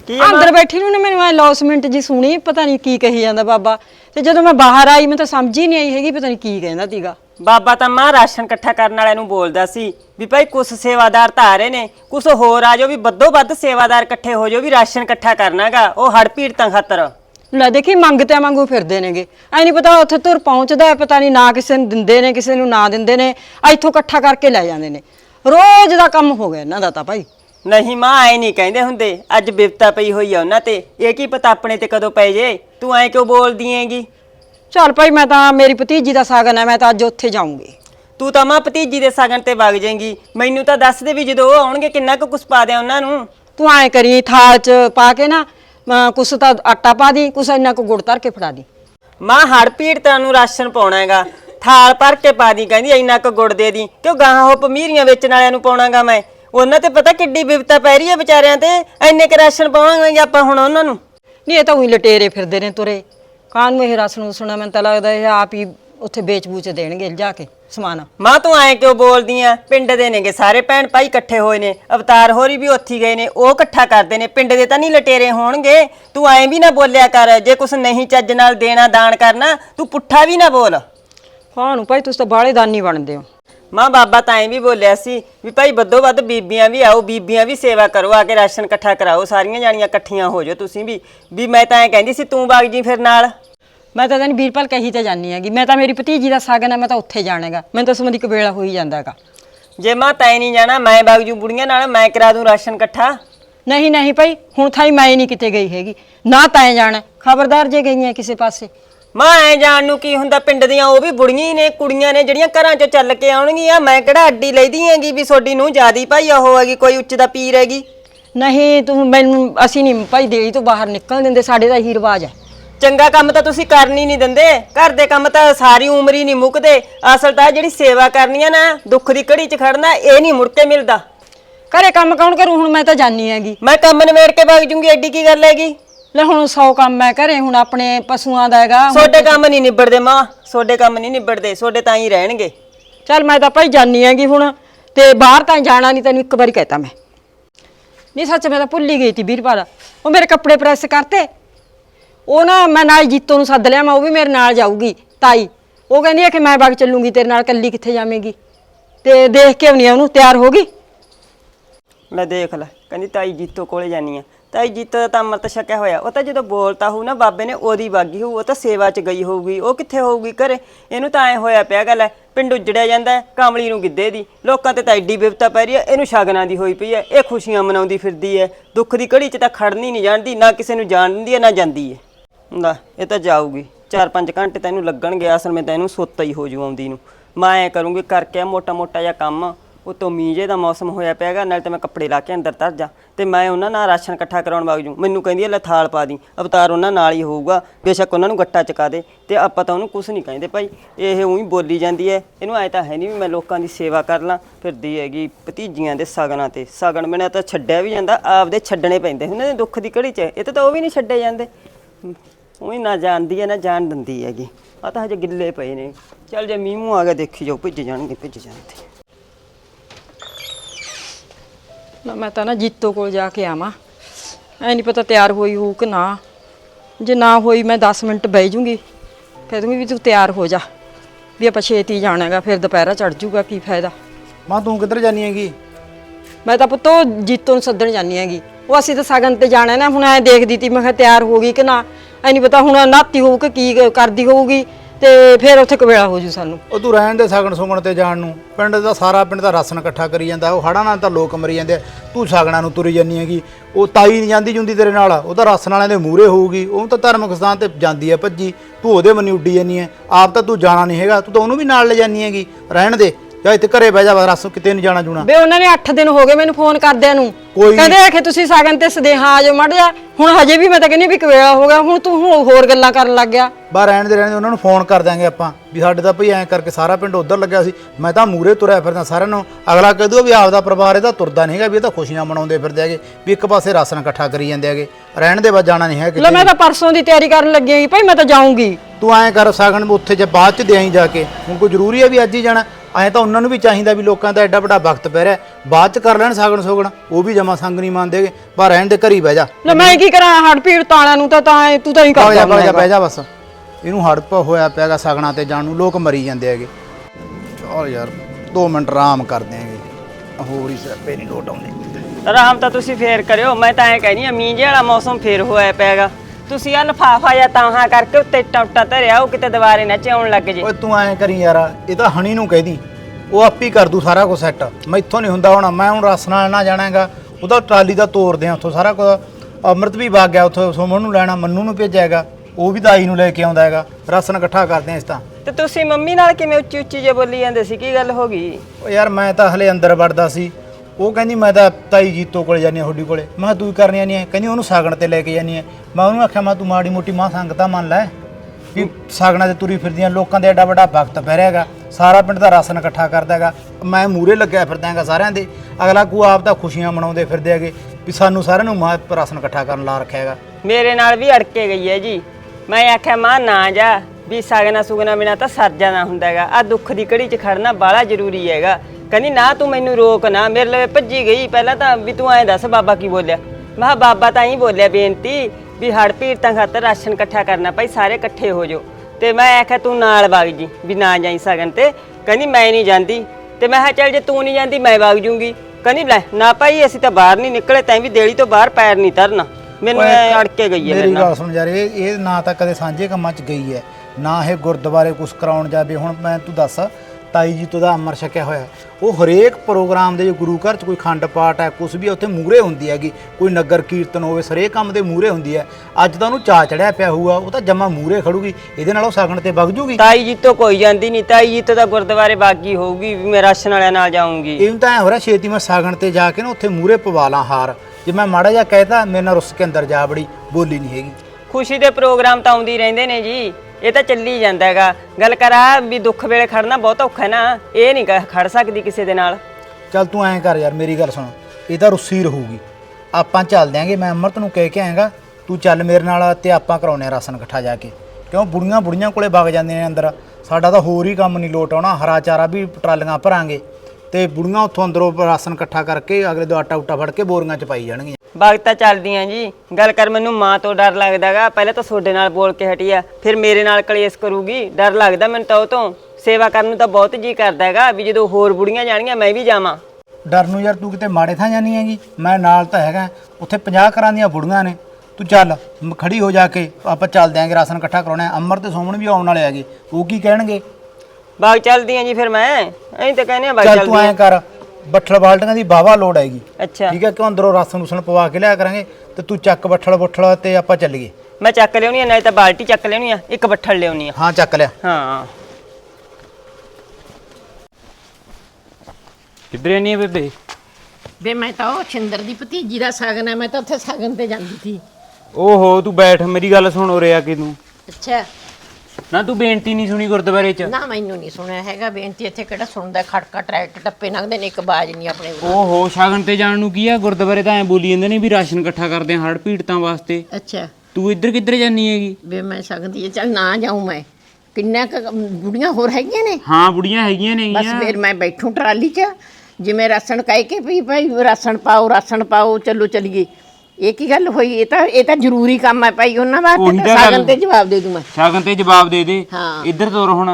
ਅੰਦਰ ਬੈਠੀ ਨੂੰ ਨੇ ਮੈਨੂੰ ਐ ਲੌਸਮੈਂਟ ਜੀ ਸੁਣੀ ਪਤਾ ਨਹੀਂ ਕੀ ਕਹੀ ਜਾਂਦਾ ਬਾਬਾ। ਤੇ ਜਦੋਂ ਮੈਂ ਬਾਹਰ ਆਈ ਮੈਂ ਤਾਂ ਸਮਝ ਹੀ ਨਹੀਂ ਆਈ ਹੈਗੀ ਪਤਾ ਨਹੀਂ ਕੀ ਕਹਿੰਦਾ ਸੀਗਾ। ਬਾਬਾ ਤਾਂ ਮਾਂ ਰਾਸ਼ਨ ਇਕੱਠਾ ਕਰਨ ਵਾਲਿਆਂ ਨੂੰ ਬੋਲਦਾ ਸੀ ਵੀ ਭਾਈ ਕੁਝ ਸੇਵਾਦਾਰ ਤਾਂ ਆ ਰਹੇ ਨੇ ਕੁਝ ਹੋਰ ਆ ਜਾਓ ਵੀ ਵੱਧੋ ਵੱਧ ਸੇਵਾਦਾਰ ਇਕੱਠੇ ਹੋ ਜਾਓ ਵੀ ਰਾਸ਼ਨ ਇਕੱਠਾ ਕਰਨਾਗਾ ਉਹ ਹੜ ਪੀੜਤਾਂ ਖਾਤਰ। ਲੈ ਦੇਖੀ ਮੰਗਤੇ ਵਾਂਗੂ ਫਿਰਦੇ ਨੇਗੇ। ਐ ਨਹੀਂ ਪਤਾ ਉੱਥੇ ਤੁਰ ਪਹੁੰਚਦਾ ਹੈ, ਪਤਾ ਨਹੀਂ ਨਾ ਕਿਸੇ ਨੂੰ ਦਿੰਦੇ ਨੇ ਕਿਸੇ ਨੂੰ ਨਾ ਦਿੰਦੇ ਨੇ ਇੱਥੋਂ ਇਕੱਠਾ ਕਰਕੇ ਲੈ ਜਾਂਦੇ ਨੇ। ਰੋਜ਼ ਦਾ ਕੰਮ ਹੋ ਗਿਆ ਇਹਨਾਂ ਦਾ ਤਾਂ ਭਾਈ। ਨਹੀਂ ਮਾਂ ਐ ਨਹੀਂ ਕਹਿੰਦੇ ਹੁੰਦੇ ਅੱਜ ਬਿਪਤਾ ਪਈ ਹੋਈ ਆ ਉਹਨਾਂ ਤੇ ਇਹ ਕੀ ਪਤਾ ਆਪਣੇ ਤੇ ਕਦੋਂ ਪੈ ਜੇ? ਤੂੰ ਐ ਕਿਉਂ ਬੋਲਦੀ ਹੈਗੀ? ਚੱਲ ਭਾਈ ਮੈਂ ਤਾਂ ਮੇਰੀ ਭਤੀਜੀ ਦਾ ਸਾਗਨ ਹੈ ਮੈਂ ਤਾਂ ਅੱਜ ਉੱਥੇ ਜਾਊਂਗੀ। ਤੂੰ ਤਾਂ ਮਾਂ ਭਤੀਜੀ ਦੇ ਸਗਨ ਤੇ ਵਗ ਜਾਏਂਗੀ। ਮੈਨੂੰ ਤਾਂ ਦੱਸ ਦੇ ਵੀ ਜਦੋਂ ਉਹ ਆਉਣਗੇ ਕਿੰਨਾ ਕੁ ਕੁਛ ਪਾ ਦਿਆਂ ਉਹਨਾਂ ਨੂੰ। ਤੂੰ ਐਂ ਕਰੀ ਥਾਲ 'ਚ ਪਾ ਕੇ ਨਾ ਅਮ ਕੁਛ ਤਾਂ ਆਟਾ ਪਾ ਦੀ ਕੁਛ ਇੰਨਾ ਕੁ ਗੁੜ ਧਰ ਕੇ ਫੜਾ ਦੀ। ਮਾਂ ਹੜ ਪੀੜਤਾਂ ਨੂੰ ਰਾਸ਼ਨ ਪਾਉਣਾ ਹੈਗਾ। ਥਾਲ ਭਰ ਕੇ ਪਾ ਦੀ ਕਹਿੰਦੀ ਇੰਨਾ ਕੁ ਗੁੜ ਦੇ ਦੀ। ਕਿਉਂ ਗਾਹਾਂ ਉਹ ਪਮੀਰੀਆਂ ਵੇਚਣ ਵਾਲਿਆਂ ਨੂੰ ਪਾਉਣਾਗਾ ਮੈਂ? ਉਹਨਾਂ ਤੇ ਪਤਾ ਕਿੱਡੀ ਬਿਪਤਾ ਪੈ ਰਹੀ ਹੈ ਵਿਚਾਰਿਆਂ ਤੇ? ਇੰਨੇ ਕੁ ਰਾਸ਼ਨ ਪਾਵਾਂਗੇ ਆਪਾਂ ਹੁਣ ਉਹਨਾਂ ਨੂੰ। ਨਹੀਂ ਇਹ ਤਾਂ ਉਹੀ ਲਟੇਰੇ ਫਿਰਦੇ ਨੇ ਤੁਰੇ। ਕਾਨ ਨੂੰ ਇਹ ਰਸ ਨੂੰ ਸੁਣਾ ਮੈਨੂੰ ਤਾਂ ਲੱਗਦਾ ਇਹ ਆਪ ਹੀ ਉੱਥੇ ਵੇਚ-ਬੂਚ ਦੇਣਗੇ ਲਿਜਾ ਕੇ ਸਮਾਨ। ਮਾਂ ਤੂੰ ਐਂ ਕਿਉਂ ਬੋਲਦੀ ਆ ਪਿੰਡ ਦੇ ਨੇਗੇ ਸਾਰੇ ਭੈਣ ਭਾਈ ਇਕੱਠੇ ਹੋਏ ਨੇ ਅਵਤਾਰ ਹੋਰੀ ਵੀ ਉੱਥੇ ਹੀ ਗਏ ਨੇ ਉਹ ਇਕੱਠਾ ਕਰਦੇ ਨੇ ਪਿੰਡ ਦੇ ਤਾਂ ਨਹੀਂ ਲਟੇਰੇ ਹੋਣਗੇ। ਤੂੰ ਐਂ ਵੀ ਨਾ ਬੋਲਿਆ ਕਰ ਜੇ ਕੁਛ ਨਹੀਂ ਚੱਜ ਨਾਲ ਦੇਣਾ ਦਾਨ ਕਰਨਾ ਤੂੰ ਪੁੱਠਾ ਵੀ ਨਾ ਬੋਲ। ਹਾਂ ਨੂੰ ਭਾਈ ਤੁਸੀਂ ਤਾਂ ਬਾਲੇ ਦਾਨੀ ਬਣਦੇ ਹੋ। ਮਾਂ ਬਾਬਾ ਤਾਂ ਐਂ ਵੀ ਬੋਲਿਆ ਸੀ ਵੀ ਭਾਈ ਵੱਧੋ ਵੱਧ ਬੀਬੀਆਂ ਵੀ ਆਓ ਬੀਬੀਆਂ ਵੀ ਸੇਵਾ ਕਰੋ ਆ ਕੇ ਰਾਸ਼ਨ ਇਕੱਠਾ ਕਰਾਓ ਸਾਰੀਆਂ ਜਾਣੀਆਂ ਇਕੱਠੀਆਂ ਹੋ ਜਾਓ ਤੁਸੀਂ ਵੀ। ਵੀ ਮੈਂ ਤਾਂ ਐਂ ਕਹਿੰਦੀ ਸੀ ਤੂੰ ਬਾਗ ਜੀ ਫਿਰ ਨਾਲ। ਮੈਂ ਤਾਂ ਤੈਨੂੰ ਵੀਰਪਾਲ ਕਹੀ ਤਾਂ ਜਾਨੀ ਹੈਗੀ ਮੈਂ ਤਾਂ ਮੇਰੀ ਭਤੀਜੀ ਦਾ ਸਾਗਨ ਹੈ ਮੈਂ ਤਾਂ ਉੱਥੇ ਜਾਣਾਗਾ। ਮੈਨੂੰ ਤਾਂ ਸਮਝੀ ਕਬੇਲਾ ਹੋ ਹੀ ਜਾਂਦਾ ਹੈਗਾ ਜੇ ਮਾਂ ਤੈਂ ਨਹੀਂ ਜਾਣਾ ਮੈਂ ਬਾਗ ਜੂ ਬੁੜੀਆਂ ਨਾਲ ਮੈਂ ਕਰਾ ਦੂੰ ਰਾਸ਼ਨ ਇਕੱਠਾ? ਨਹੀਂ ਨਹੀਂ ਭਾਈ ਹੁਣ ਥਾਈ ਮੈਂ ਨਹੀਂ ਕਿਤੇ ਗਈ ਹੈਗੀ। ਨਾ ਤੈਂ ਜਾਣਾ ਖਬਰਦਾਰ ਜੇ ਗਈਆਂ ਕਿਸੇ ਪਾਸੇ। ਮਾਂ ਐ ਜਾਣ ਨੂੰ ਕੀ ਹੁੰਦਾ ਪਿੰਡ ਦੀਆਂ ਉਹ ਵੀ ਬੁੜੀਆਂ ਹੀ ਨੇ ਕੁੜੀਆਂ ਨੇ ਜਿਹੜੀਆਂ ਘਰਾਂ ਚੋਂ ਚੱਲ ਕੇ ਆਉਣਗੀਆਂ। ਮੈਂ ਕਿਹੜਾ ਅੱਡੀ ਲੈਦੀ ਹੈਗੀ ਵੀ ਤੁਹਾਡੀ ਨੂੰ ਜਿਆਦੀ ਭਾਈ ਉਹ ਹੈਗੀ ਕੋਈ ਉੱਚ ਦਾ ਪੀਰ ਹੈਗੀ। ਨਹੀਂ ਤੂੰ ਮੈਨੂੰ ਅਸੀਂ ਨਹੀਂ ਭਾਈ ਦੇਈ ਤੋਂ ਬਾਹਰ ਨਿਕਲਣ ਦਿੰਦੇ ਸਾਡੇ ਦਾ ਹੀ ਰਿਵਾਜ ਹੈ। ਚੰਗਾ ਕੰਮ ਤਾਂ ਤੁਸੀਂ ਕਰਨ ਹੀ ਨਹੀਂ ਦਿੰਦੇ। ਘਰ ਦੇ ਕੰਮ ਤਾਂ ਸਾਰੀ ਉਮਰ ਹੀ ਨਹੀਂ ਮੁੱਕਦੇ। ਅਸਲ ਤਾਂ ਜਿਹੜੀ ਸੇਵਾ ਕਰਨੀ ਆ ਨਾ ਦੁੱਖ ਦੀ ਘੜੀ 'ਚ ਖੜਨਾ ਇਹ ਨਹੀਂ ਮੁੜ ਕੇ ਮਿਲਦਾ। ਘਰੇ ਕੰਮ ਕੌਣ ਕਰੂ? ਹੁਣ ਮੈਂ ਤਾਂ ਜਾਨੀ ਹੈਗੀ। ਮੈਂ ਕੰਮ ਨਿਬੇੜ ਕੇ ਵਗ ਜੂੰਗੀ ਐਡੀ ਕੀ ਗੱਲ ਹੈਗੀ? ਲੈ ਹੁਣ 100 ਕੰਮ ਮੈਂ ਘਰੇ ਹੁਣ ਆਪਣੇ ਪਸ਼ੂਆਂ ਦਾ ਹੈਗਾ। ਤੁਹਾਡੇ ਕੰਮ ਨਹੀਂ ਨਿਬੜਦੇ ਮਾਂ ਤੁਹਾਡੇ ਕੰਮ ਨਹੀਂ ਨਿਬੜਦੇ ਤੁਹਾਡੇ ਤਾਂ ਹੀ ਰਹਿਣਗੇ। ਚੱਲ ਮੈਂ ਤਾਂ ਭਾਈ ਜਾਨੀ ਹੈਗੀ ਹੁਣ ਤੇ ਬਾਹਰ ਤਾਂ ਜਾਣਾ ਨਹੀਂ ਤੈਨੂੰ ਇੱਕ ਵਾਰੀ ਕਹਿਤਾ ਮੈਂ। ਨਹੀਂ ਸੱਚ ਮੈਂ ਤਾਂ ਭੁੱਲ ਹੀ ਗਈ ਸੀ ਵੀਰਪਾਲ ਉਹ ਮੇਰੇ ਕੱਪੜੇ ਪ੍ਰੈਸ ਕਰਤੇ ਉਹ ਨਾ ਮੈਂ ਨਾਲ ਜੀਤੋ ਨੂੰ ਸੱਦ ਲਿਆ ਮੈਂ ਉਹ ਵੀ ਮੇਰੇ ਨਾਲ ਜਾਊਗੀ ਤਾਈ। ਉਹ ਕਹਿੰਦੀ ਹੈ ਕਿ ਮੈਂ ਬਾਗ ਚੱਲੂਗੀ ਤੇਰੇ ਨਾਲ ਕੱਲੀ ਕਿੱਥੇ ਜਾਵੇਂਗੀ? ਤੇ ਦੇਖ ਕੇ ਆਉਣੀ ਆ ਉਹਨੂੰ ਤਿਆਰ ਹੋ ਗਈ? ਲੈ ਦੇਖ ਲੈ ਕਹਿੰਦੀ ਤਾਈ ਜੀਤੋ ਕੋਲੇ ਜਾਨੀ ਆ। ਤਾਈ ਜੀਤੋ ਦਾ ਤਾਂ ਅੰਮ੍ਰਿਤ ਛਕਿਆ ਹੋਇਆ ਉਹ ਤਾਂ ਜਦੋਂ ਬੋਲਤਾ ਹੋਊ ਨਾ ਬਾਬੇ ਨੇ ਉਹਦੀ ਬਾਗੀ ਹੋਊ ਉਹ ਤਾਂ ਸੇਵਾ 'ਚ ਗਈ ਹੋਊਗੀ ਉਹ ਕਿੱਥੇ ਹੋਊਗੀ ਘਰੇ? ਇਹਨੂੰ ਤਾਂ ਐ ਹੋਇਆ ਪਿਆ ਗੱਲ ਹੈ ਪਿੰਡ ਉੱਜੜਿਆ ਜਾਂਦਾ ਹੈ, ਕਾਮਲੀ ਨੂੰ ਗਿੱਧੇ ਦੀ। ਲੋਕਾਂ ਤੇ ਤਾਂ ਐਡੀ ਬਿਪਤਾ ਪੈ ਰਹੀ ਹੈ ਇਹਨੂੰ ਸ਼ਗਨਾਂ ਦੀ ਹੋਈ ਪਈ ਹੈ ਇਹ ਖੁਸ਼ੀਆਂ ਮਨਾਉਂਦੀ ਫਿਰਦੀ ਹੈ ਦੁੱਖ ਦੀ ਘੜੀ 'ਚ ਤਾਂ ਖੜਨੀ ਨਹੀਂ ਜਾਣਦੀ ਨਾ ਕਿਸੇ ਨੂੰ ਜਾਣ ਦਿੰਦੀ ਹੈ ਨਾ ਜਾਂਦੀ ਹੈ। ਲੈ ਇਹ ਤਾਂ ਜਾਊਗੀ। 4-5 ਘੰਟੇ ਤੈਨੂੰ ਲੱਗਣਗੇ, ਅਸਲ ਮੈਂ ਤੈਨੂੰ ਸੁੱਤਾ ਹੀ ਹੋ ਜੂ ਆਉਂਦੀ ਨੂੰ। ਮੈਂ ਐ ਕਰੂੰਗੀ, ਕਰਕੇ ਮੋਟਾ ਮੋਟਾ ਜਿਹਾ ਕੰਮ, ਉਤੋਂ ਮੀਂਜੇ ਦਾ ਮੌਸਮ ਹੋਇਆ ਪਿਆਗਾ, ਨਾਲ ਤੇ ਮੈਂ ਕੱਪੜੇ ਲਾ ਕੇ ਅੰਦਰ ਤਰ ਜਾ। ਤੇ ਮੈਂ ਉਹਨਾਂ ਨਾਲ ਰਾਸ਼ਨ ਇਕੱਠਾ ਕਰਾਉਣ ਵਗ ਜੂ। ਮੈਨੂੰ ਕਹਿੰਦੀ ਹੈ ਲੈ ਥਾਲ ਪਾ ਦੀ, ਅਵਤਾਰ ਉਹਨਾਂ ਨਾਲ ਹੀ ਹੋਊਗਾ, ਬੇਸ਼ੱਕ ਉਹਨਾਂ ਨੂੰ ਗੱਟਾ ਚਕਾ ਦੇ। ਤੇ ਆਪਾਂ ਤਾਂ ਉਹਨੂੰ ਕੁਝ ਨਹੀਂ ਕਹਿੰਦੇ ਭਾਈ। ਇਹ ਉਹੀ ਬੋਲੀ ਜਾਂਦੀ ਹੈ ਇਹਨੂੰ ਐ ਤਾਂ ਹੈ ਨਹੀਂ ਵੀ ਮੈਂ ਲੋਕਾਂ ਦੀ ਸੇਵਾ ਕਰ ਲਾਂ, ਫਿਰਦੀ ਹੈਗੀ ਭਤੀਜੀਆਂ ਦੇ ਸਗਨਾਂ ਤੇ। ਸਗਨ ਬਿਨਾਂ ਤਾਂ ਛੱਡਿਆ ਵੀ ਜਾਂਦਾ, ਆਪਦੇ ਛੱਡਣੇ ਪੈਂਦੇ। ਉਹਨਾਂ ਦੇ ਦੁੱਖ ਦੀ ਘੜੀ 'ਚ, ਇਹ ਤਾਂ ਉਹ ਵੀ ਨਹੀਂ ਛੱਡੇ ਜਾਂਦੇ। ਉਹੀ ਨਾ ਜਾਣਦੀ ਹੈ ਨਾ ਜਾਣ ਦਿੰਦੀ ਹੈਗੀ। ਆ ਤਾਂ ਹਜੇ ਗਿੱਲੇ ਪਏ ਨੇ। ਚੱਲ ਜੇ ਮੀਂਹ ਮੂੰਹ ਆ ਗਿਆ ਦੇਖੀ ਜਾਓ ਭਿੱਜ ਜਾਣਗੇ ਭਿੱਜ ਜਾਣਗੇ। ਨਾ ਮੈਂ ਤਾਂ ਨਾ ਜੀਤੋ ਕੋਲ ਜਾ ਕੇ ਆਵਾਂ। ਐ ਨਹੀਂ ਪਤਾ ਤਿਆਰ ਹੋਈ ਹੋਊ ਕਿ ਨਾ। ਜੇ ਨਾ ਹੋਈ ਮੈਂ 10 ਮਿੰਟ ਬਹਿ ਜੂੰਗੀ। ਕਹਿ ਦੂੰਗੀ ਵੀ ਤੂੰ ਤਿਆਰ ਹੋ ਜਾ। ਵੀ ਆਪਾਂ ਛੇਤੀ ਜਾਣਾਗਾ ਫਿਰ ਦੁਪਹਿਰਾ ਚੜ ਜੂਗਾ ਕੀ ਫਾਇਦਾ। ਮਾਂ ਤੂੰ ਕਿੱਧਰ ਜਾਨੀ ਹੈਗੀ? ਮੈਂ ਤਾਂ ਪੁੱਤੋ ਜੀਤੋ ਨੂੰ ਸੱਦਣ ਜਾਨੀ ਹੈਗੀ। ਉਹ ਅਸੀਂ ਤਾਂ ਸਗਨ ਤੇ ਜਾਣਾ ਨਾ, ਹੁਣ ਐ ਦੇਖਦੀ ਤੀ, ਮੈਂ ਕਿਹਾ ਤਿਆਰ ਹੋ ਗਈ ਕਿ ਨਾ? ਐ ਨਹੀਂ ਪਤਾ ਹੁਣ ਨਾਤੀ ਹੋਊ ਕਿ ਕੀ ਕਰਦੀ ਹੋਊਗੀ ਤੇ ਫਿਰ ਉੱਥੇ ਕਵੇਲਾ ਹੋ ਜੂ ਸਾਨੂੰ। ਉਹ ਤੂੰ ਰਹਿਣ ਦੇ ਸਾਗਣ ਸੁਗਣ ਤੇ ਜਾਣ ਨੂੰ। ਪਿੰਡ ਦਾ ਸਾਰਾ ਪਿੰਡ ਦਾ ਰਾਸ਼ਨ ਇਕੱਠਾ ਕਰੀ ਜਾਂਦਾ। ਉਹ ਹੜਾਂ ਨਾਲ ਤਾਂ ਲੋਕ ਮਰੀ ਜਾਂਦੇ ਆ। ਤੂੰ ਸਾਗਣਾ ਨੂੰ ਤੁਰੀ ਜਾਨੀ ਹੈਗੀ। ਉਹ ਤਾਈ ਨਹੀਂ ਜਾਂਦੀ ਜੁੰਦੀ ਤੇਰੇ ਨਾਲ। ਉਹ ਤਾਂ ਰਾਸ਼ਨ ਵਾਲਿਆਂ ਦੇ ਮੂਹਰੇ ਹੋਊਗੀ। ਉਹ ਤਾਂ ਧਾਰਮਿਕ ਸਥਾਨ ਤੇ ਜਾਂਦੀ ਹੈ ਭੱਜੀ। ਤੂੰ ਉਹਦੇ ਮਨੀ ਉੱਡੀ ਜਾਨੀ ਹੈ ਆਪ ਤਾਂ ਤੂੰ ਜਾਣਾ ਨਹੀਂ ਹੈਗਾ। ਤੂੰ ਤਾਂ ਉਹਨੂੰ ਵੀ ਨਾਲ ਲੈ ਜਾਨੀ ਹੈਗੀ। ਰਹਿਣ ਦੇ। ਜਾਂ ਇੱਥੇ ਘਰੇ ਬਹਿ ਜਾ ਬਸ ਰਸ ਕਿਤੇ ਨਹੀਂ ਜਾਣਾ ਜੂਣਾ। ਬੇ ਉਹਨਾਂ ਨੇ 8 ਦਿਨ ਹੋ ਗਏ ਮੈਨੂੰ ਫੋਨ ਕਰਦਿਆਂ ਨੂੰ। ਕੋਈ। ਕਹਿੰਦੇ ਆਖੇ ਤੁਸੀਂ ਸਗਨ ਤੇ ਸਦੇਹਾ ਆ ਜਾਓ ਮੜ ਜਾ ਹੁਣ ਹਜੇ ਵੀ ਮੈਂ ਤਾਂ ਕਹਿੰਦੀ ਵੀ ਕਵੇਲਾ ਹੋ ਗਿਆ ਹੁਣ ਤੂੰ ਹੋਰ ਗੱਲਾਂ ਕਰਨ ਲੱਗ ਗਿਆ। ਬਾਹਰ ਰਹਿਣ ਦੇ ਰਹਿਣ ਦੇ ਉਹਨਾਂ ਨੂੰ ਫੋਨ ਕਰ ਦਾਂਗੇ ਆਪਾਂ। ਵੀ ਸਾਡੇ ਤਾਂ ਭਈ ਐਂ ਕਰਕੇ ਸਾਰਾ ਪਿੰਡ ਉਧਰ ਲੱਗਿਆ ਸੀ। ਮੈਂ ਤਾਂ ਮੂਰੇ ਤੁਰਿਆ ਫਿਰਦਾ ਸਾਰਿਆਂ ਨੂੰ। ਅਗਲਾ ਕਹਿ ਦੂਗਾ ਵੀ ਆਪਦਾ ਪਰਿਵਾਰ ਇਹਦਾ ਤੁਰਦਾ ਨਹੀਂ ਹੈਗਾ ਵੀ ਇਹ ਤਾਂ ਖੁਸ਼ੀਆਂ ਮਨਾਉਂਦੇ ਫਿਰਦੇ ਹੈਗੇ। ਵੀ ਇੱਕ ਪਾਸੇ ਰਾਸ਼ਨ ਇਕੱਠਾ ਕਰੀ ਜਾਂਦੇ ਹੈਗੇ। ਰਹਿਣ ਦੇ ਬਾਅਦ ਜਾਣਾ ਨਹੀਂ ਹੈ ਲੈ ਕਿਤੇ ਮੈਂ ਤਾਂ ਪਰਸੋਂ ਦੀ ਤਿਆਰੀ ਕਰਨ ਲੱਗੀ ਹਾਂ ਭਾਈ ਮੈਂ ਤਾਂ ਜਾਊਂਗੀ। ਤੂੰ ਐਂ ਕਰ ਸਾਗਣ ਉੱਥੇ ਜੇ ਬਾਅਦ ਚ ਦੇਈਂ ਜਾ ਕੇ। ਹੁਣ ਕੋਈ ਜ਼ਰੂਰੀ ਹੈ ਵੀ ਅੱਜ ਹੀ ਜਾਣਾ? ਐਂ ਤਾਂ ਉਹਨਾਂ ਨੂੰ ਵੀ ਚਾਹੀਦਾ ਵੀ ਲੋਕਾਂ ਦਾ ਐਡਾ ਵੱਡਾ ਵਕਤ ਪੈ ਰਿਹਾ ਬਾਅਦ ਚ ਕਰ ਲੈਣ ਸਾਗਣ ਸੋਗਣ ਉਹ ਵੀ ਜਮਾ ਸੰਗ ਨਹੀਂ ਮੰਨਦੇਗੇ ਪਰ ਰਹਿਣ ਦੇ ਘਰੀ ਬਹਿ ਜਾ। ਲੈ ਮੈਂ ਕੀ ਕਰਾਂ ਹੱਡ ਪੀੜ ਤਾਣਿਆਂ ਨੂੰ ਤਾਂ ਤਾਂ ਐਂ ਤੂੰ ਤਾਂ ਹੀ ਕਰਦਾ ਬਹਿ ਜਾ ਬਹਿ ਜਾ ਬਸ। ਇਹਨੂੰ ਹੜਪ ਹੋਇਆ ਪਿਆਗਾ ਸਾਗਣਾ ਤੇ ਜਾਣ ਨੂੰ ਲੋਕ ਮਰੀ ਜਾਂਦੇ ਹੈਗੇ। ਚਲ ਯਾਰ 2 ਮਿੰਟ ਆਰਾਮ ਕਰਦੇ ਹੈਗੇ। ਹੋਰ ਹੀ ਸਿਰਪੇ ਨਹੀਂ ਲੋਟ ਆਉਂਦੇ। ਆਰਾਮ ਤਾਂ ਤੁਸੀਂ ਫੇਰ ਕਰਿਓ ਮੈਂ ਤਾਂ ਐ ਕਹਿਨੀ ਆ ਮੀਂਹ ਜਿਹਾ ਵਾਲਾ ਮੌਸਮ ਫੇਰ ਹੋਇਆ ਪੈਗਾ ਤੁਸੀਂ ਆ ਲਫਾਫਾ ਜਾਂ ਤਾਹਾਂ ਕਰਕੇ ਉੱਤੇ ਟੌਟਾ ਧਰਿਆ ਉਹ ਕਿਤੇ ਦੁਬਾਰੇ ਨਾ ਚਿਉਣ ਲੱਗ ਜੇ। ਓਏ ਤੂੰ ਐਂ ਕਰੀ ਯਾਰ ਇਹ ਤਾਂ ਹਣੀ ਨੂੰ ਕਹਿਦੀ ਉਹ ਆਪੀ ਕਰ ਦੂ ਸਾਰਾ ਕੁਝ ਸੈੱਟ ਮੈਥੋਂ ਨਹੀਂ ਹੁੰਦਾ ਹੋਣਾ ਮੈਂ ਹੁਣ ਰਸ ਨਾਲ ਨਾ ਜਾਣਾਗਾ। ਉਹਦਾ ਟਰਾਲੀ ਦਾ ਤੋਰਦੇ ਆ ਉੱਥੋਂ ਸਾਰਾ ਕੁਝ ਅਮਰਤ ਵੀ ਵਗ ਗਿਆ ਉੱਥੋਂ ਸੁਮਨ ਨੂੰ ਲੈਣਾ ਮੰਨੂ ਨੂੰ ਭੇਜਿਆਗਾ। ਉਹ ਵੀ ਦਾਈ ਨੂੰ ਲੈ ਕੇ ਆਉਂਦਾ ਹੈਗਾ। ਰਸਨ ਇਕੱਠਾ ਕਰਦੇ ਆ ਇਸ ਤਾਂ। ਤੇ ਤੁਸੀਂ ਮੰਮੀ ਨਾਲ ਕਿਵੇਂ ਉੱਚੀ ਉੱਚੀ ਜੇ ਬੋਲੀ ਜਾਂਦੇ ਸੀ? ਕੀ ਗੱਲ ਹੋ ਗਈ? ਓ ਯਾਰ ਮੈਂ ਤਾਂ ਹਲੇ ਅੰਦਰ ਵੜਦਾ ਸੀ। ਉਹ ਕਹਿੰਦੀ, ਮੈਂ ਤਾਂ ਤਾਈ ਜੀਤੋ ਕੋਲੇ ਜਾਨੀ ਆ ਤੁਹਾਡੀ ਕੋਲੇ। ਮੈਂ ਕਿਹਾ, ਤੂੰ ਕੀ ਕਰਨੀ ਆਨੀ ਹੈ? ਕਹਿੰਦੀ, ਉਹਨੂੰ ਸਾਗਣ ਤੇ ਲੈ ਕੇ ਜਾਨੀ ਹੈ। ਮੈਂ ਉਹਨੂੰ ਆਖਿਆ, ਮੈਂ ਤੂੰ ਮਾੜੀ ਮੋਟੀ ਮਾਂ ਸੰਗਤਾ ਮੰਨ ਲੈ, ਵੀ ਸਾਗਣਾ ਤੇ ਤੁਰੀ ਫਿਰਦੀਆਂ, ਲੋਕਾਂ ਦੇ ਐਡਾ ਵੱਡਾ ਵਕਤ ਪੈ ਰਿਹਾ ਹੈਗਾ, ਸਾਰਾ ਪਿੰਡ ਦਾ ਰਾਸ਼ਨ ਇਕੱਠਾ ਕਰਦਾ ਹੈਗਾ, ਮੈਂ ਮੂਰੇ ਲੱਗਿਆ ਫਿਰਦਾ ਹੈਗਾ ਸਾਰਿਆਂ ਦੇ। ਅਗਲਾ ਕੋ ਆਪ ਤਾਂ ਖੁਸ਼ੀਆਂ ਮਨਾਉਂਦੇ ਫਿਰਦੇ ਹੈਗੇ, ਵੀ ਸਾਨੂੰ ਸਾਰਿਆਂ ਨੂੰ ਮਾਂ ਰਾਸ਼ਨ ਇਕੱਠਾ ਕਰਨ ਲਾ ਰੱਖਿਆ ਹੈਗਾ। ਮੇਰੇ ਨਾਲ ਵੀ ਅੜਕੇ ਗਈ ਹੈ ਜੀ। ਮੈਂ ਆਖਿਆ, ਮਾਂ, ਨਾ ਜਾ, ਵੀ ਸਾਗਨਾ ਸੁਗਨਾ ਬਿਨਾ ਤਾਂ ਸਰ ਜਾਣਾ ਹੁੰਦਾ ਹੈਗਾ। ਆ ਦੁੱਖ ਦੀ ਘੜੀ 'ਚ ਖੜਨਾ ਬਾਲਾ ਜ਼ਰੂਰੀ ਹੈਗਾ। ਕਹਿੰਦੀ ਨਾ ਤੂੰ ਮੈਨੂੰ ਰੋਕ ਨਾ ਮੇਰੇ ਲਈ ਭੱਜੀ ਗਈ। ਪਹਿਲਾਂ ਤਾਂ ਵੀ ਤੂੰ ਐਂ ਦੱਸ ਬਾਬਾ ਕੀ ਬੋਲਿਆ? ਮੈਂ ਕਿਹਾ ਬਾਬਾ ਤਾਂ ਹੀ ਬੋਲਿਆ ਬੇਨਤੀ ਵੀ ਹੜ ਪੀੜਤਾਂ ਖਾਤਰ ਰਾਸ਼ਨ ਇਕੱਠਾ ਕਰਨਾ ਭਾਈ ਸਾਰੇ ਇਕੱਠੇ ਹੋ ਜਾਓ। ਤੇ ਮੈਂ ਆਖਿਆ ਤੂੰ ਨਾਲ ਵਗ ਜੀ ਵੀ ਨਾ ਜਾਈ ਸਗਨ ਤੇ। ਕਹਿੰਦੀ ਮੈਂ ਨਹੀਂ ਜਾਂਦੀ। ਤੇ ਮੈਂ ਕਿਹਾ ਚੱਲ ਜੇ ਤੂੰ ਨਹੀਂ ਜਾਂਦੀ ਮੈਂ ਵਗ ਜੂੰਗੀ। ਕਹਿੰਦੀ ਲੈ ਨਾ ਭਾਈ ਅਸੀਂ ਤਾਂ ਬਾਹਰ ਨਹੀਂ ਨਿਕਲੇ ਤੈਂ ਵੀ ਦੇਲੀ ਤੋਂ ਬਾਹਰ ਪੈਰ ਨਹੀਂ ਧਰਨਾ। ਮੈਨੂੰ ਐਂ ਅੜ ਕੇ ਗਈ ਹੈ ਮੇਰੇ ਮੇਰੀ ਨਾਲ। ਗੱਲ ਸੁਣ ਯਾਰ ਇਹ ਇਹ ਨਾ ਤਾਂ ਕਦੇ ਸਾਂਝੇ ਕੰਮਾਂ 'ਚ ਗਈ ਹੈ ਨਾ ਇਹ ਗੁਰਦੁਆਰੇ ਕੁਛ ਕਰਾਉਣ ਜਾਵੇ। ਹੁਣ ਮੈਂ ਤੂੰ ਦੱਸ ਤਾਈ ਜੀ ਤੋਂ ਦਾ ਅਮਰ ਛਕਿਆ ਹੋਇਆ ਉਹ ਹਰੇਕ ਪ੍ਰੋਗਰਾਮ ਦੇ ਜੋ ਗੁਰੂ ਘਰ 'ਚ ਕੋਈ ਖੰਡ ਪਾਠ ਹੈ ਕੁਛ ਵੀ ਉੱਥੇ ਮੂਰੇ ਹੁੰਦੀ ਹੈਗੀ। ਕੋਈ ਨਗਰ ਕੀਰਤਨ ਹੋਵੇ ਸਰੇ ਕੰਮ ਦੇ ਮੂਰੇ ਹੁੰਦੀ ਹੈ। ਅੱਜ ਤਾਂ ਉਹਨੂੰ ਚਾ ਚੜਿਆ ਪਿਆ ਹੋਊਗਾ ਉਹ ਤਾਂ ਜਮਾ ਮੂਰੇ ਖੜੂਗੀ ਇਹਦੇ ਨਾਲ ਉਹ ਸਾਗਣ ਤੇ ਵਗ ਜੂਗੀ। ਤਾਈ ਜੀ ਤੋਂ ਕੋਈ ਜਾਂਦੀ ਨਹੀਂ। ਤਾਈ ਜੀ ਤੋਂ ਤਾਂ ਗੁਰਦੁਆਰੇ ਬਾਗੀ ਹੋਊਗੀ ਵੀ ਮੈਂ ਰਾਸ਼ਨ ਵਾਲਿਆਂ ਨਾਲ ਜਾਊਂਗੀ। ਇਹਨੂੰ ਤਾਂ ਐ ਹੋ ਰਿਹਾ ਛੇਤੀ ਮੈਂ ਸਾਗਣ ਤੇ ਜਾ ਕੇ ਨਾ ਉੱਥੇ ਮੂਰੇ ਪਵਾ ਲਾਂ ਹਾਰ। ਜੇ ਮੈਂ ਮਾੜਾ ਜਿਹਾ ਕਹਿਤਾ ਮੇਰੇ ਨਾਲ ਰੁੱਸ ਕੇ ਅੰਦਰ ਜਾ ਬੜੀ ਬੋਲੀ ਨਹੀਂ ਹੈਗੀ। ਖੁਸ਼ੀ ਦੇ ਪ੍ਰੋਗਰਾਮ ਤਾਂ ਆਉਂਦੀ ਰਹਿੰਦੇ ਨੇ ਜੀ। ਇਹ ਤਾਂ ਚੱਲੀ ਜਾਂਦਾ ਹੈਗਾ। ਗੱਲ ਕਰਾ ਵੀ ਦੁੱਖ ਵੇਲੇ ਖੜਨਾ ਬਹੁਤ ਔਖਾ ਹੈ ਨਾ। ਇਹ ਨਹੀਂ ਕ- ਖੜ ਸਕਦੀ ਕਿਸੇ ਦੇ ਨਾਲ। ਚੱਲ ਤੂੰ ਐਂ ਕਰ ਯਾਰ, ਮੇਰੀ ਗੱਲ ਸੁਣ। ਇਹ ਤਾਂ ਰੁੱਸੀ ਰਹੂਗੀ। ਆਪਾਂ ਚੱਲ ਦਿਆਂਗੇ, ਮੈਂ ਅਮਰਤ ਨੂੰ ਕਹਿ ਕੇ ਆਏਗਾ ਤੂੰ ਚੱਲ ਮੇਰੇ ਨਾਲ ਤੇ ਆਪਾਂ ਕਰਾਉਨੇ ਆ ਰਾਸ਼ਨ ਇਕੱਠਾ ਜਾ ਕੇ। ਕਿਉਂ? ਬੁੜੀਆਂ ਬੁੜੀਆਂ ਕੋਲੇ ਵਗ ਜਾਂਦੀਆਂ ਨੇ ਅੰਦਰ। ਸਾਡਾ ਤਾਂ ਹੋਰ ਹੀ ਕੰਮ ਨਹੀਂ ਲੋਟ ਆਉਣਾ। ਹਰਾ ਚਾਰਾ ਵੀ ਟਰਾਲੀਆਂ ਭਰਾਂਗੇ। ਤੇ ਬੁੜੀਆਂ ਉੱਥੋਂ ਅੰਦਰੋਂ ਰਾਸ਼ਨ ਇਕੱਠਾ ਕਰਕੇ ਅਗਲੇ ਦੋ ਆਟਾ ਉਟਾ ਫੜ ਕੇ ਬੋਰੀਆਂ ਚ ਪਾਈ ਜਾਣਗੀਆਂ। ਬਾਗ ਤਾਂ ਚੱਲਦੀਆਂ ਜੀ। ਗੱਲ ਕਰ ਮੈਨੂੰ ਮਾਂ ਤੋਂ ਡਰ ਲੱਗਦਾਗਾ ਪਹਿਲਾਂ ਤਾਂ ਤੁਹਾਡੇ ਨਾਲ ਬੋਲ ਕੇ ਹਟੀ ਆ। ਫਿਰ ਮੇਰੇ ਨਾਲ ਕਲੇਸ਼ ਕਰੂਗੀ। ਡਰ ਲੱਗਦਾ ਮੈਨੂੰ ਤਾਂ ਉਹ ਤੋਂ। ਸੇਵਾ ਕਰਨ ਨੂੰ ਤਾਂ ਬਹੁਤ ਜੀ ਕਰਦਾ ਹੈਗਾ ਵੀ ਜਦੋਂ ਹੋਰ ਬੁੜੀਆਂ ਜਾਣਗੀਆਂ ਮੈਂ ਵੀ ਜਾਵਾਂ। ਡਰ ਨੂੰ ਯਾਰ ਤੂੰ ਕਿਤੇ ਮਾੜੇ ਥਾਂ ਜਾਣੀ ਹੈਗੀ। ਮੈਂ ਨਾਲ ਤਾਂ ਹੈਗਾ। ਉੱਥੇ 50 ਘਰਾਂ ਦੀਆਂ ਬੁੜੀਆਂ ਨੇ। ਤੂੰ ਚੱਲ ਮ- ਖੜੀ ਹੋ ਜਾ ਕੇ। ਆਪਾਂ ਚੱਲ ਦਿਆਂਗੇ ਰਾਸ਼ਨ ਇਕੱਠਾ ਕਰਾਉਣਾ ਹੈ। ਅਮਰ ਤੇ ਸੋਮਣ ਵੀ ਆਉਣ ਵਾਲੇ ਹੈਗੇ। ਉਹ ਕੀ ਕਹਿਣਗੇ? ਬਾਗ ਚੱਲਦੀਆਂ ਜੀ ਫਿਰ ਮੈਂ। ਐਂ ਤਾਂ ਕਹਿੰਦੇ ਆ ਬਾਗ ਚੱਲ ਤੂੰ ਐਂ ਕਰ ਬੱਠਲ ਬਾਲਟੀਆਂ ਦੀ ਬਾਵਾ ਲੋੜ ਹੈਗੀ। ਅੱਛਾ। ਠੀਕ ਹੈ ਕਿਉਂ ਅੰਦਰੋਂ ਰਾਸ਼ਨ ਰੂਸਣ ਪਵਾ ਕੇ ਲਿਆ ਕਰਾਂਗੇ ਤੇ ਤੂੰ ਚੱਕ ਬੱਠਲ ਬੁੱਠਲ ਤੇ ਆਪਾਂ ਚੱਲੀਏ। ਮੈਂ ਚੱਕ ਲਿਆਉਣੀ ਆ ਨਾਲੇ ਤਾਂ ਬਾਲਟੀ ਚੱਕ ਲਿਆਉਣੀ ਆ ਇੱਕ ਬੱਠਲ ਲਿਆਉਣੀ ਆ। ਹਾਂ ਚੱਕ ਲਿਆ। ਹਾਂ। ਕਿੱਧਰੇ ਨਹੀਂ ਬੇਬੇ? ਵੇ ਮੈਂ ਤਾਂ ਉਹ ਛਿੰਦਰ ਦੀ ਭਤੀਜੀ ਦਾ ਸਾਗਨ ਹੈ ਮੈਂ ਤਾਂ ਉੱਥੇ ਸਾਗਨ ਤੇ ਜਾਂਦੀ ਸੀ। ਓਹੋ ਤੂੰ ਬੈਠ ਮੇਰੀ ਗੱਲ ਸੁਣ ਉਰੇ ਆ ਕੇ ਤੂੰ। ਅੱਛਾ। ਨਾ ਤੂੰ ਬੇਨਤੀ ਨਹੀਂ ਸੁਣੀ ਗੁਰਦੁਆਰੇ 'ਚ? ਨਾ ਮੈਨੂੰ ਨਹੀਂ ਸੁਣਿਆ ਹੈਗਾ। ਬੇਨਤੀ ਇੱਥੇ ਕਿਹੜਾ ਸੁਣਦਾ? ਖੜਕਾ ਟਰੈਕਟ ਟੱਪੇ ਲੰਘਦੇ ਨੇ ਇੱਕ ਬਾਜ ਨਹੀਂ ਆਪਣੇ ਕੋਲ ਓਹੋ ਸ਼ਗਨ ਤੇ ਜਾਣ ਨੂੰ ਕੀ ਆ? ਗੁਰਦੁਆਰੇ ਤਾਂ ਐ ਬੋਲੀ ਜਾਂਦੇ ਨੇ ਵੀ ਰਾਸ਼ਨ ਇਕੱਠਾ ਕਰਦੇ ਆ ਹੜ ਪੀੜਤਾਂ ਵਾਸਤੇ। ਅੱਛਾ। ਤੂੰ ਇੱਧਰ ਕਿੱਧਰ ਜਾਨੀ ਹੈਗੀ? ਵੇ ਮੈਂ ਸਕਦੀ ਹੈ ਚੱਲ ਨਾ ਜਾਉਂ ਮੈਂ। ਕਿੰਨਾ ਕੁ ਬੁੜੀਆਂ ਹੋਰ ਹੈਗੀਆਂ ਨੇ? ਹਾਂ ਬੁੜੀਆਂ ਹੈਗੀਆਂ ਨੇ ਬਸ ਫਿਰ ਮੈਂ ਬੈਠੂ ਟਰਾਲੀ 'ਚ। ਜਿਵੇਂ ਰਾਸ਼ਨ ਕਹਿ ਕੇ ਵੀ ਭਾਈ ਰਾਸ਼ਨ ਪਾਓ ਰਾਸ਼ਨ ਪਾਓ ਚੱਲੋ ਚੱਲੀਏ। ਇਹ ਕੀ ਗੱਲ ਹੋਈ? ਇਹ ਤਾਂ ਇਹ ਤਾਂ ਜ਼ਰੂਰੀ ਕੰਮ ਹੈ ਭਾਈ ਉਹਨਾਂ ਉਹੀ ਵਾਸਤੇ ਤਾਂ ਤਾਂ ਗੱਲ- ਸਾਗਨ ਤੇ ਜਵਾਬ ਦੇ ਦੂੰ ਮੈਂ ਸ਼ਗਨ ਤੇ ਜਵਾਬ ਦੇ ਦੇ। ਹਾਂ। ਇੱਧਰ ਤੁਰ ਹੁਣ।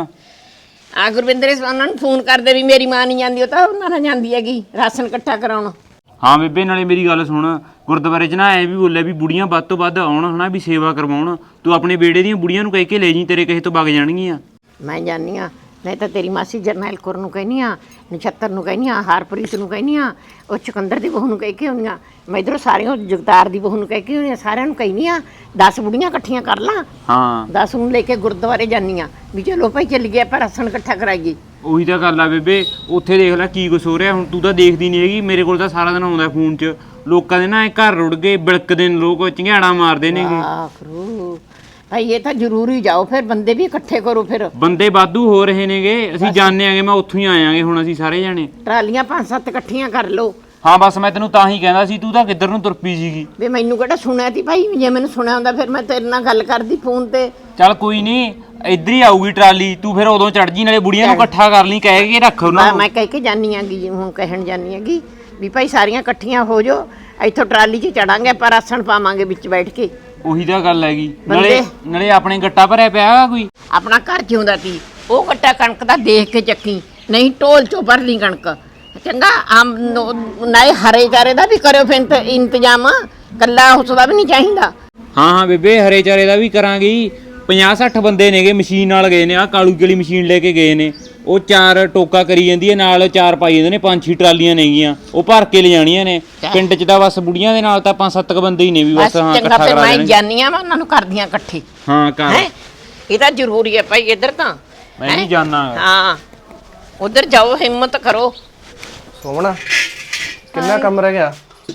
ਆ ਗੁਰਵਿੰਦਰ ਇਸ ਉਹਨਾਂ ਨੂੰ ਫੋਨ ਕਰਦੇ ਵੀ ਮੇਰੀ ਮਾਂ ਨਹੀਂ ਜਾਂਦੀ ਉਹ ਤਾਂ ਉਹਨਾਂ ਨਾਲ ਜਾਂਦੀ ਹੈਗੀ ਰਾਸ਼ਨ ਇਕੱਠਾ ਕਰਾਉਣ। ਹਾਂ ਬੇਬੇ ਨਾਲੇ ਮੇਰੀ ਗੱਲ ਸੁਣ। ਗੁਰਦੁਆਰੇ 'ਚ ਨਾ ਐ ਵੀ ਬੋਲਿਆ ਵੀ ਬੁੜੀਆਂ ਵੱਧ ਤੋਂ ਵੱਧ ਆਉਣ ਹਨਾ ਵੀ ਸੇਵਾ ਕਰਵਾਉਣ। ਤੂੰ ਆਪਣੇ ਬੇੜੇ ਦੀਆਂ ਬੁੜੀਆਂ ਨੂੰ ਕਹਿ ਕੇ ਲੈ ਜੀ ਤੇਰੇ ਕਿਸੇ ਤੋਂ ਵਗ ਜਾਣਗੀਆਂ। ਮੈਂ ਜਾਣੀ ਆ ਨਹੀਂ ਤਾਂ ਤੇਰੀ ਮਾਸੀ ਜਰਨੈਲ ਕੌਰ ਨੂੰ ਕਹਿਨੀ ਆ ਨਛੱਤਰ ਨੂੰ ਕਹਿਨੀ ਆ ਹਾਰਪ੍ਰੀਤ ਨੂੰ ਕਹਿਨੀ ਆ ਉਹ ਚੁਕੰਦਰ ਦੀ ਬਹੂ ਨੂੰ ਕਹਿ ਕੇ ਹੁੰਦੀਆਂ ਮੈਂ ਇਧਰੋਂ ਸਾਰਿਆਂ ਜਗਤਾਰ ਦੀ ਬਹੂ ਨੂੰ ਕਹਿ ਕੇ ਹੁੰਦੀਆਂ ਸਾਰਿਆਂ ਨੂੰ ਕਹਿਨੀ ਆ 10 ਬੁੜੀਆਂ ਇਕੱਠੀਆਂ ਕਰ ਲਾਂ। ਹਾਂ। 10 ਨੂੰ ਲੈ ਕੇ ਗੁਰਦੁਆਰੇ ਜਾਨੀ ਆ ਵੀ ਚਲੋ ਭਾਈ ਚੱਲ ਗਿਆ ਆਪਾਂ ਰਾਸ਼ਨ ਇਕੱਠਾ ਕਰਾਈਏ ਉਹੀ ਤਾਂ ਗੱਲ ਆ ਬੇਬੇ ਉੱਥੇ ਦੇਖ ਲੈ ਕੀ ਕੁਛ ਹੋ ਰਿਹਾ ਹੁਣ ਤੂੰ ਤਾਂ ਦੇਖਦੀ ਨਹੀਂ ਹੈਗੀ ਮੇਰੇ ਕੋਲ ਤਾਂ ਸਾਰਾ ਦਿਨ ਆਉਂਦਾ ਫੋਨ 'ਚ। ਲੋਕਾਂ ਦੇ ਨਾ ਇਹ ਘਰ ਰੁੜ ਗਏ ਬਿਲਕਦੇ ਨੇ ਲੋਕ ਚੰਗਿਆੜਾ ਮਾਰਦੇ ਨੇਗੇ। ਆਖਰੂ। ਭਾਈ ਇਹ ਤਾਂ ਜ਼ਰੂਰੀ ਜਾਓ ਫਿਰ ਬੰਦੇ ਵੀ ਇਕੱਠੇ ਕਰੋ ਫਿਰ। ਬੰਦੇ ਵਾਧੂ ਹੋ ਰਹੇ ਨੇਗੇ ਅਸੀਂ ਜਾਣਦੇ ਆਂਗੇ ਮੈਂ ਉੱਥੋਂ ਹੀ ਆਇਆਂਗੇ ਹੁਣ ਅਸੀਂ ਸਾਰੇ ਜਾਣੇ। ਟਰਾਲੀਆਂ ਪੰਜ ਸੱਤ ਇਕੱਠੀਆਂ ਕਰ ਲਓ। ਹਾਂ ਬਸ ਮੈਂ ਤੈਨੂੰ ਤਾਂ ਹੀ ਕਹਿੰਦਾ ਸੀ ਤੂੰ ਤਾਂ ਕਿੱਧਰ ਨੂੰ ਤੁਰ ਪਈ ਸੀਗੀ। ਵੀ ਮੈਨੂੰ ਕਿਹੜਾ ਸੁਣਿਆ ਤੀ ਭਾਈ ਜੇ ਮੈਨੂੰ ਸੁਣਿਆ ਹੁੰਦਾ ਫਿਰ ਮੈਂ ਤੇਰੇ ਨਾਲ ਗੱਲ ਕਰਦੀ ਫੋਨ ਤੇ। ਚੱਲ ਕੋਈ ਨਹੀਂ ਇੱਧਰ ਹੀ ਆਊਗੀ ਟਰਾਲੀ ਤੂੰ ਫਿਰ ਉਦੋਂ ਚੜ ਜੀ ਨਾਲੇ ਬੁੜੀਆਂ ਨੂੰ ਇਕੱਠਾ ਕਰ ਲਈ ਕਹਿ ਕੇ ਰੱਖ ਉਹਨਾਂ ਮੈਂ ਨੂੰ। ਮੈਂ ਕਹਿ ਕੇ ਜਾਨੀ ਆਂਗੀ ਜੀ ਹੁਣ ਕਹਿਣ ਜਾਨੀ ਆਂਗੀ ਵੀ ਭਾਈ ਸਾਰੀਆਂ ਇਕੱਠੀਆਂ ਹੋ ਜਾਓ ਇੱਥੋਂ ਟਰਾਲੀ 'ਚ ਚੜਾਂਗੇ ਆਪਾਂ ਰਾਸ਼ਨ ਪਾਵਾਂਗੇ ਵਿੱਚ ਬੈਠ ਕੇ। ਉਹੀ ਤਾਂ ਗੱਲ ਹੈਗੀ। ਬੰਦੇ- ਨਾਲੇ ਨਾਲੇ ਆਪਣੇ ਗੱਟਾ ਭਰਿਆ ਪਿਆ ਹੈਗਾ ਕੋਈ? ਆਪਣਾ ਘਰ ਜਿਉਂਦਾ ਤੀ ਉਹ ਕੱਟਾ ਕਣਕ ਦਾ ਦੇਖ ਕੇ ਚੱਕੀ। ਨਹੀਂ ਢੋਲ ਚੋਂ ਭਰ ਲਈ ਕਣਕ। ਚੰਗਾ ਆਮ ਨਾਏ ਹਰੇ ਚਾਰੇ ਦਾ ਵੀ ਕਰਿਓ ਫਿਰ ਇੰਤ- ਇੰਤਜ਼ਾਮ। ਕੱਲਾ ਉਸ ਦਾ ਵੀ ਨਹੀਂ ਚਾਹੀਦਾ। ਹਾਂ ਹਾਂ ਬੇਬੇ ਹਰੇ ਚਾਰੇ ਦਾ ਵੀ ਕਰਾਂਗੇ। 50 60 ਬੰਦੇ ਨੇਗੇ ਮਸ਼ੀਨ ਨਾਲ ਗਏ ਨੇ ਆ ਕਾਲੂ ਵਾਲੀ ਮਸ਼ੀਨ ਲੈ ਕੇ ਗਏ ਨੇ। ਉਹ ਚਾਰ ਟੋਕਾ ਕਰੀ ਜਾਂਦੀ ਹੈ ਨਾਲ ਚਾਰ ਪਾਈ ਜਾਂਦੇ ਨੇ ਪੰਜ ਛੇ ਟਰਾਲੀਆਂ ਨੇਗੀਆਂ। ਉਹ ਭਰ ਕੇ ਲੈ ਜਾਣੀਆਂ ਨੇ ਪਿੰਡ 'ਚ ਤਾਂ ਬਸ ਬੁੜੀਆਂ ਦੇ ਨਾਲ ਤਾਂ ਪੰਜ ਸੱਤ ਕ ਬੰਦੇ ਹੀ ਨੇ ਵੀ ਬਸ ਹਾਂ ਚੰਗਾ ਇਕੱਠਾ ਫਿਰ ਕਰਾ ਮੈਂ ਦੇਣਗੇ ਜਾਨੀ ਆ ਮੈਂ ਉਹਨਾਂ ਨੂੰ ਕਰਦੀਆਂ ਇਕੱਠੇ। ਹਾਂ ਕਰ ਹੈ? ਇਹ ਤਾਂ ਜ਼ਰੂਰੀ ਹੈ ਭਾਈ ਇੱਧਰ ਤਾਂ। ਮੈਂ ਹੈਂ? ਵੀ ਜਾਣਾ ਹਾਂ। ਉਧਰ ਜਾਓ ਹਿੰਮਤ ਕਰੋ। ਸੋਮਣਾ ਕਿੰਨਾ ਕੰਮ ਰਹਿ ਗਿਆ?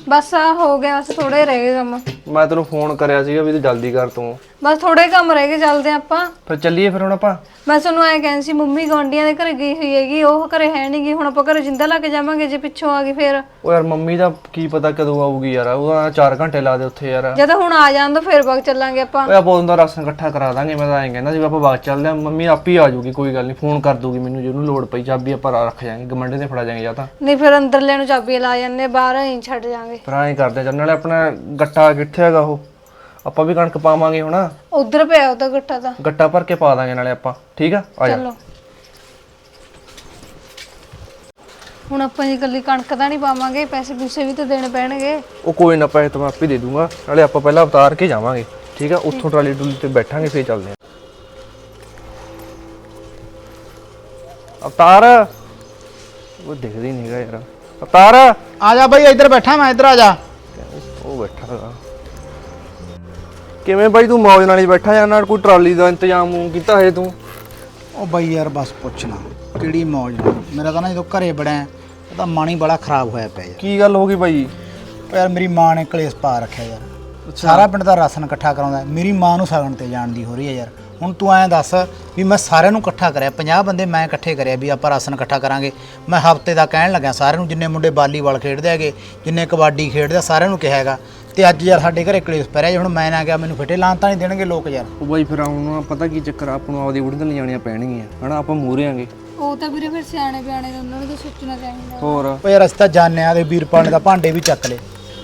ਬਸ ਆ ਹੋ ਗਿਆ ਬਸ ਥੋੜੇ ਰਹਿ ਗਏ ਕੰਮ। ਮੈਂ ਤੈਨੂੰ ਫੋਨ ਕਰਿਆ ਸੀਗਾ ਵੀ ਤੂੰ ਜਲਦੀ ਕਰ ਤੂੰ। ਬਸ ਥੋੜੇ ਕੰਮ ਰਹਿ ਗਏ ਚੱਲਦੇ ਆਪਾਂ। ਫਿਰ ਚੱਲੀਏ ਫਿਰ ਹੁਣ ਆਪਾਂ? ਮੈਂ ਤੁਹਾਨੂੰ ਐ ਕਹਿੰਦੀ ਸੀ ਮੰਮੀ ਗਵਾਂਡੀਆਂ ਦੇ ਘਰੇ ਗਈ ਹੋਈ ਹੈਗੀ ਉਹ ਘਰੇ ਹੈ ਨਹੀਂਗੀ ਹੁਣ ਆਪਾਂ ਘਰੇ ਜਿੰਦਾ ਲਾ ਕੇ ਜਾਵਾਂਗੇ ਜੇ ਪਿੱਛੋਂ ਆ ਗਈ ਫੇਰ। ਉਹ ਯਾਰ ਮੰਮੀ ਦਾ ਕੀ ਪਤਾ ਕਦੋਂ ਆਊਗੀ ਯਾਰ ਉਹਦਾ 4 ਘੰਟੇ ਲਾ ਦੇ ਉੱਥੇ ਯਾਰ। ਜਦ ਹੁਣ ਆ ਜਾਣ ਤਾਂ ਫੇਰ ਵਗ ਚੱਲਾਂਗੇ ਆਪਾਂ। ਓਏ ਆਪਾਂ ਉਹਦਾ ਰਾਸ਼ਨ ਇਕੱਠਾ ਕਰਾ ਦਾਂਗੇ ਮੈਂ ਤਾਂ ਐਂ ਕਹਿੰਦਾ ਸੀ ਵੀ ਆਪਾਂ ਬਾਅਦ ਚੱਲਦੇ ਆਂ ਮੰਮੀ ਆਪੇ ਹੀ ਆ ਜਾਊਗੀ ਕੋਈ ਗੱਲ ਨਹੀਂ ਫੋਨ ਕਰ ਦੂਗੀ ਮੈਨੂੰ ਜੇ ਉਹਨੂੰ ਲੋੜ ਪਈ ਚਾਬੀ ਆਪਾਂ ਰੱਖ ਜਾਾਂਗੇ ਗਮੰਡੇ ਤੇ ਫੜਾ ਜਾਾਂਗੇ ਜਾਂ ਤਾਂ। ਨਹੀਂ ਫਿਰ ਅੰਦਰਲੇ ਨੂੰ ਚਾਬੀਆਂ ਲਾ ਜਾਂਦੇ ਬਾਹਰ ਹੀ ਛੱਡ ਜਾਾਂਗੇ ਫਿਰ ਐਂ ਕਰਦੇ ਚੱਲ ਨਾਲੇ ਆਪਣਾ ਗੱਟਾ ਕਿੱਥੇ ਹੈਗਾ ਉਹ? ਆਪਾਂ ਵੀ ਕਣਕ ਪਾਵਾਂਗੇ ਹੁਣ। ਉਧਰ ਪਿਆ ਉਹਦਾ ਗੱਟਾ ਤਾਂ। ਗੱਟਾ ਭਰ ਕੇ ਪਾ ਦਾਂਗੇ ਨਾਲੇ ਆਪਾਂ। ਠੀਕ ਆ? ਆ ਜਾ। ਚਲੋ। ਹੁਣ ਆਪਾਂ ਜੀ ਇਕੱਲੀ ਕਣਕ ਤਾਂ ਨਹੀਂ ਪਾਵਾਂਗੇ ਪੈਸੇ ਪੂਸੇ ਵੀ ਤਾਂ ਦੇਣੇ ਪੈਣਗੇ। ਉਹ ਕੋਈ ਨਾ ਪੈਸੇ ਤਾਂ ਮੈਂ ਆਪੇ ਦੇ ਦੂੰਗਾ। ਨਾਲੇ ਆਪਾਂ ਪਹਿਲਾਂ ਉਤਾਰ ਕੇ ਜਾਵਾਂਗੇ। ਠੀਕ ਆ? ਉੱਥੋਂ ਟਰਾਲੀ ਟੁਲੀ ਤੇ ਬੈਠਾਂਗੇ ਫੇਰ ਚੱਲਦੇ ਆਂ। ਅਵਤਾਰ! ਉਹ ਦਿਖਦਾ ਨਹੀਂਗਾ ਯਾਰ। ਅਵਤਾਰ! ਆ ਜਾ ਬਾਈ ਇੱਧਰ ਬੈਠਾ ਮੈਂ ਇੱਧਰ ਆ ਜਾ। ਉਹ ਬੈਠਾ ਹੈਗਾ ਕਿਵੇਂ ਬਾਈ ਤੂੰ ਮੌਜ ਨਾਲ ਹੀ ਬੈਠਾ ਜਾਂ ਨਾਲ ਕੋਈ ਟਰਾਲੀ ਦਾ ਇੰਤਜ਼ਾਮ ਊਂ ਕੀਤਾ ਹੈ ਤੂੰ? ਉਹ ਬਾਈ ਯਾਰ ਬਸ ਪੁੱਛਣਾ ਕਿਹੜੀ ਮੌਜ ਨਾਲ? ਮੇਰਾ ਤਾਂ ਨਾ ਜਦੋਂ ਘਰੇ ਬੜਿਆ ਉਹਦਾ ਮਨ ਹੀ ਬੜਾ ਖਰਾਬ ਹੋਇਆ ਪਿਆ ਯਾਰ। ਕੀ ਗੱਲ ਹੋ ਗਈ ਬਾਈ? ਉਹ ਯਾਰ ਮੇਰੀ ਮਾਂ ਨੇ ਕਲੇਸ਼ ਪਾ ਰੱਖਿਆ ਯਾਰ। ਸਾਰਾ ਪਿੰਡ ਦਾ ਰਾਸ਼ਨ ਇਕੱਠਾ ਕਰਾਉਂਦਾ ਹੈ। ਮੇਰੀ ਮਾਂ ਨੂੰ ਸਗਨ ਤੇ ਜਾਣ ਦੀ ਹੋ ਰਹੀ ਹੈ ਯਾਰ। ਹੁਣ ਤੂੰ ਐਂ ਦੱਸ ਵੀ ਮੈਂ ਸਾਰਿਆਂ ਨੂੰ ਇਕੱਠਾ ਕਰਿਆ 50 ਬੰਦੇ ਮੈਂ ਇਕੱਠੇ ਕਰਿਆ ਵੀ ਆਪਾਂ ਰਾਸ਼ਨ ਇਕੱਠਾ ਕਰਾਂਗੇ। ਮੈਂ ਹਫ਼ਤੇ ਦਾ ਕਹਿਣ ਲੱਗਿਆ ਸਾਰਿਆਂ ਨੂੰ ਜਿੰਨੇ ਮੁੰਡੇ ਵਾਲੀਬਾਲ ਖੇਡਦੇ ਹੈਗੇ ਜਿੰਨੇ ਕਬੱਡੀ ਖੇਡਦੇ ਆ, ਸਾਰਿਆਂ ਨੂੰ ਕਿਹਾ ਹੈਗਾ। ਤੇ ਅੱਜ ਯਾਰ ਸਾਡੇ ਘਰੇ ਕਲੇਸ਼ ਪੈ ਰਿਹਾ ਜੀ ਹੁਣ ਮੈਂ ਨਾ ਗਿਆ ਮੈਨੂੰ ਫਿੱਟੇ ਲਾਂ ਤਾਂ ਨਹੀਂ ਦੇਣਗੇ ਲੋਕ ਯਾਰ। ਉਹ ਬਾਈ ਫਿਰ ਹੁਣ ਪਤਾ ਕੀ ਚੱਕਰ ਆ, ਆਪਾਂ ਨੂੰ ਆਪਦੀ ਤੇ ਲਿਜਾਣੀਆਂ ਪੈਣਗੀਆਂ ਹਨਾ? ਆਪਾਂ ਮੂਹਰੇ ਆਂਗੇ। ਉਹ ਤਾਂ ਵੀਰੇ ਫਿਰ ਸਿਆਣੇ ਬਿਆਣੇ ਨੇ ਉਹਨਾਂ ਨੂੰ ਤਾਂ ਸੋਚਣਾ ਚਾਹੀਦਾ। ਹੋਰ? ਉਹ ਯਾਰ ਅਸੀਂ ਤਾਂ ਜਾਣਦੇ ਆ ਦੇ ਵੀਰਪਾਲ ਨੇ ਤਾਂ ਭਾਂਡੇ ਵੀ ਚੱਕ ਲਏ।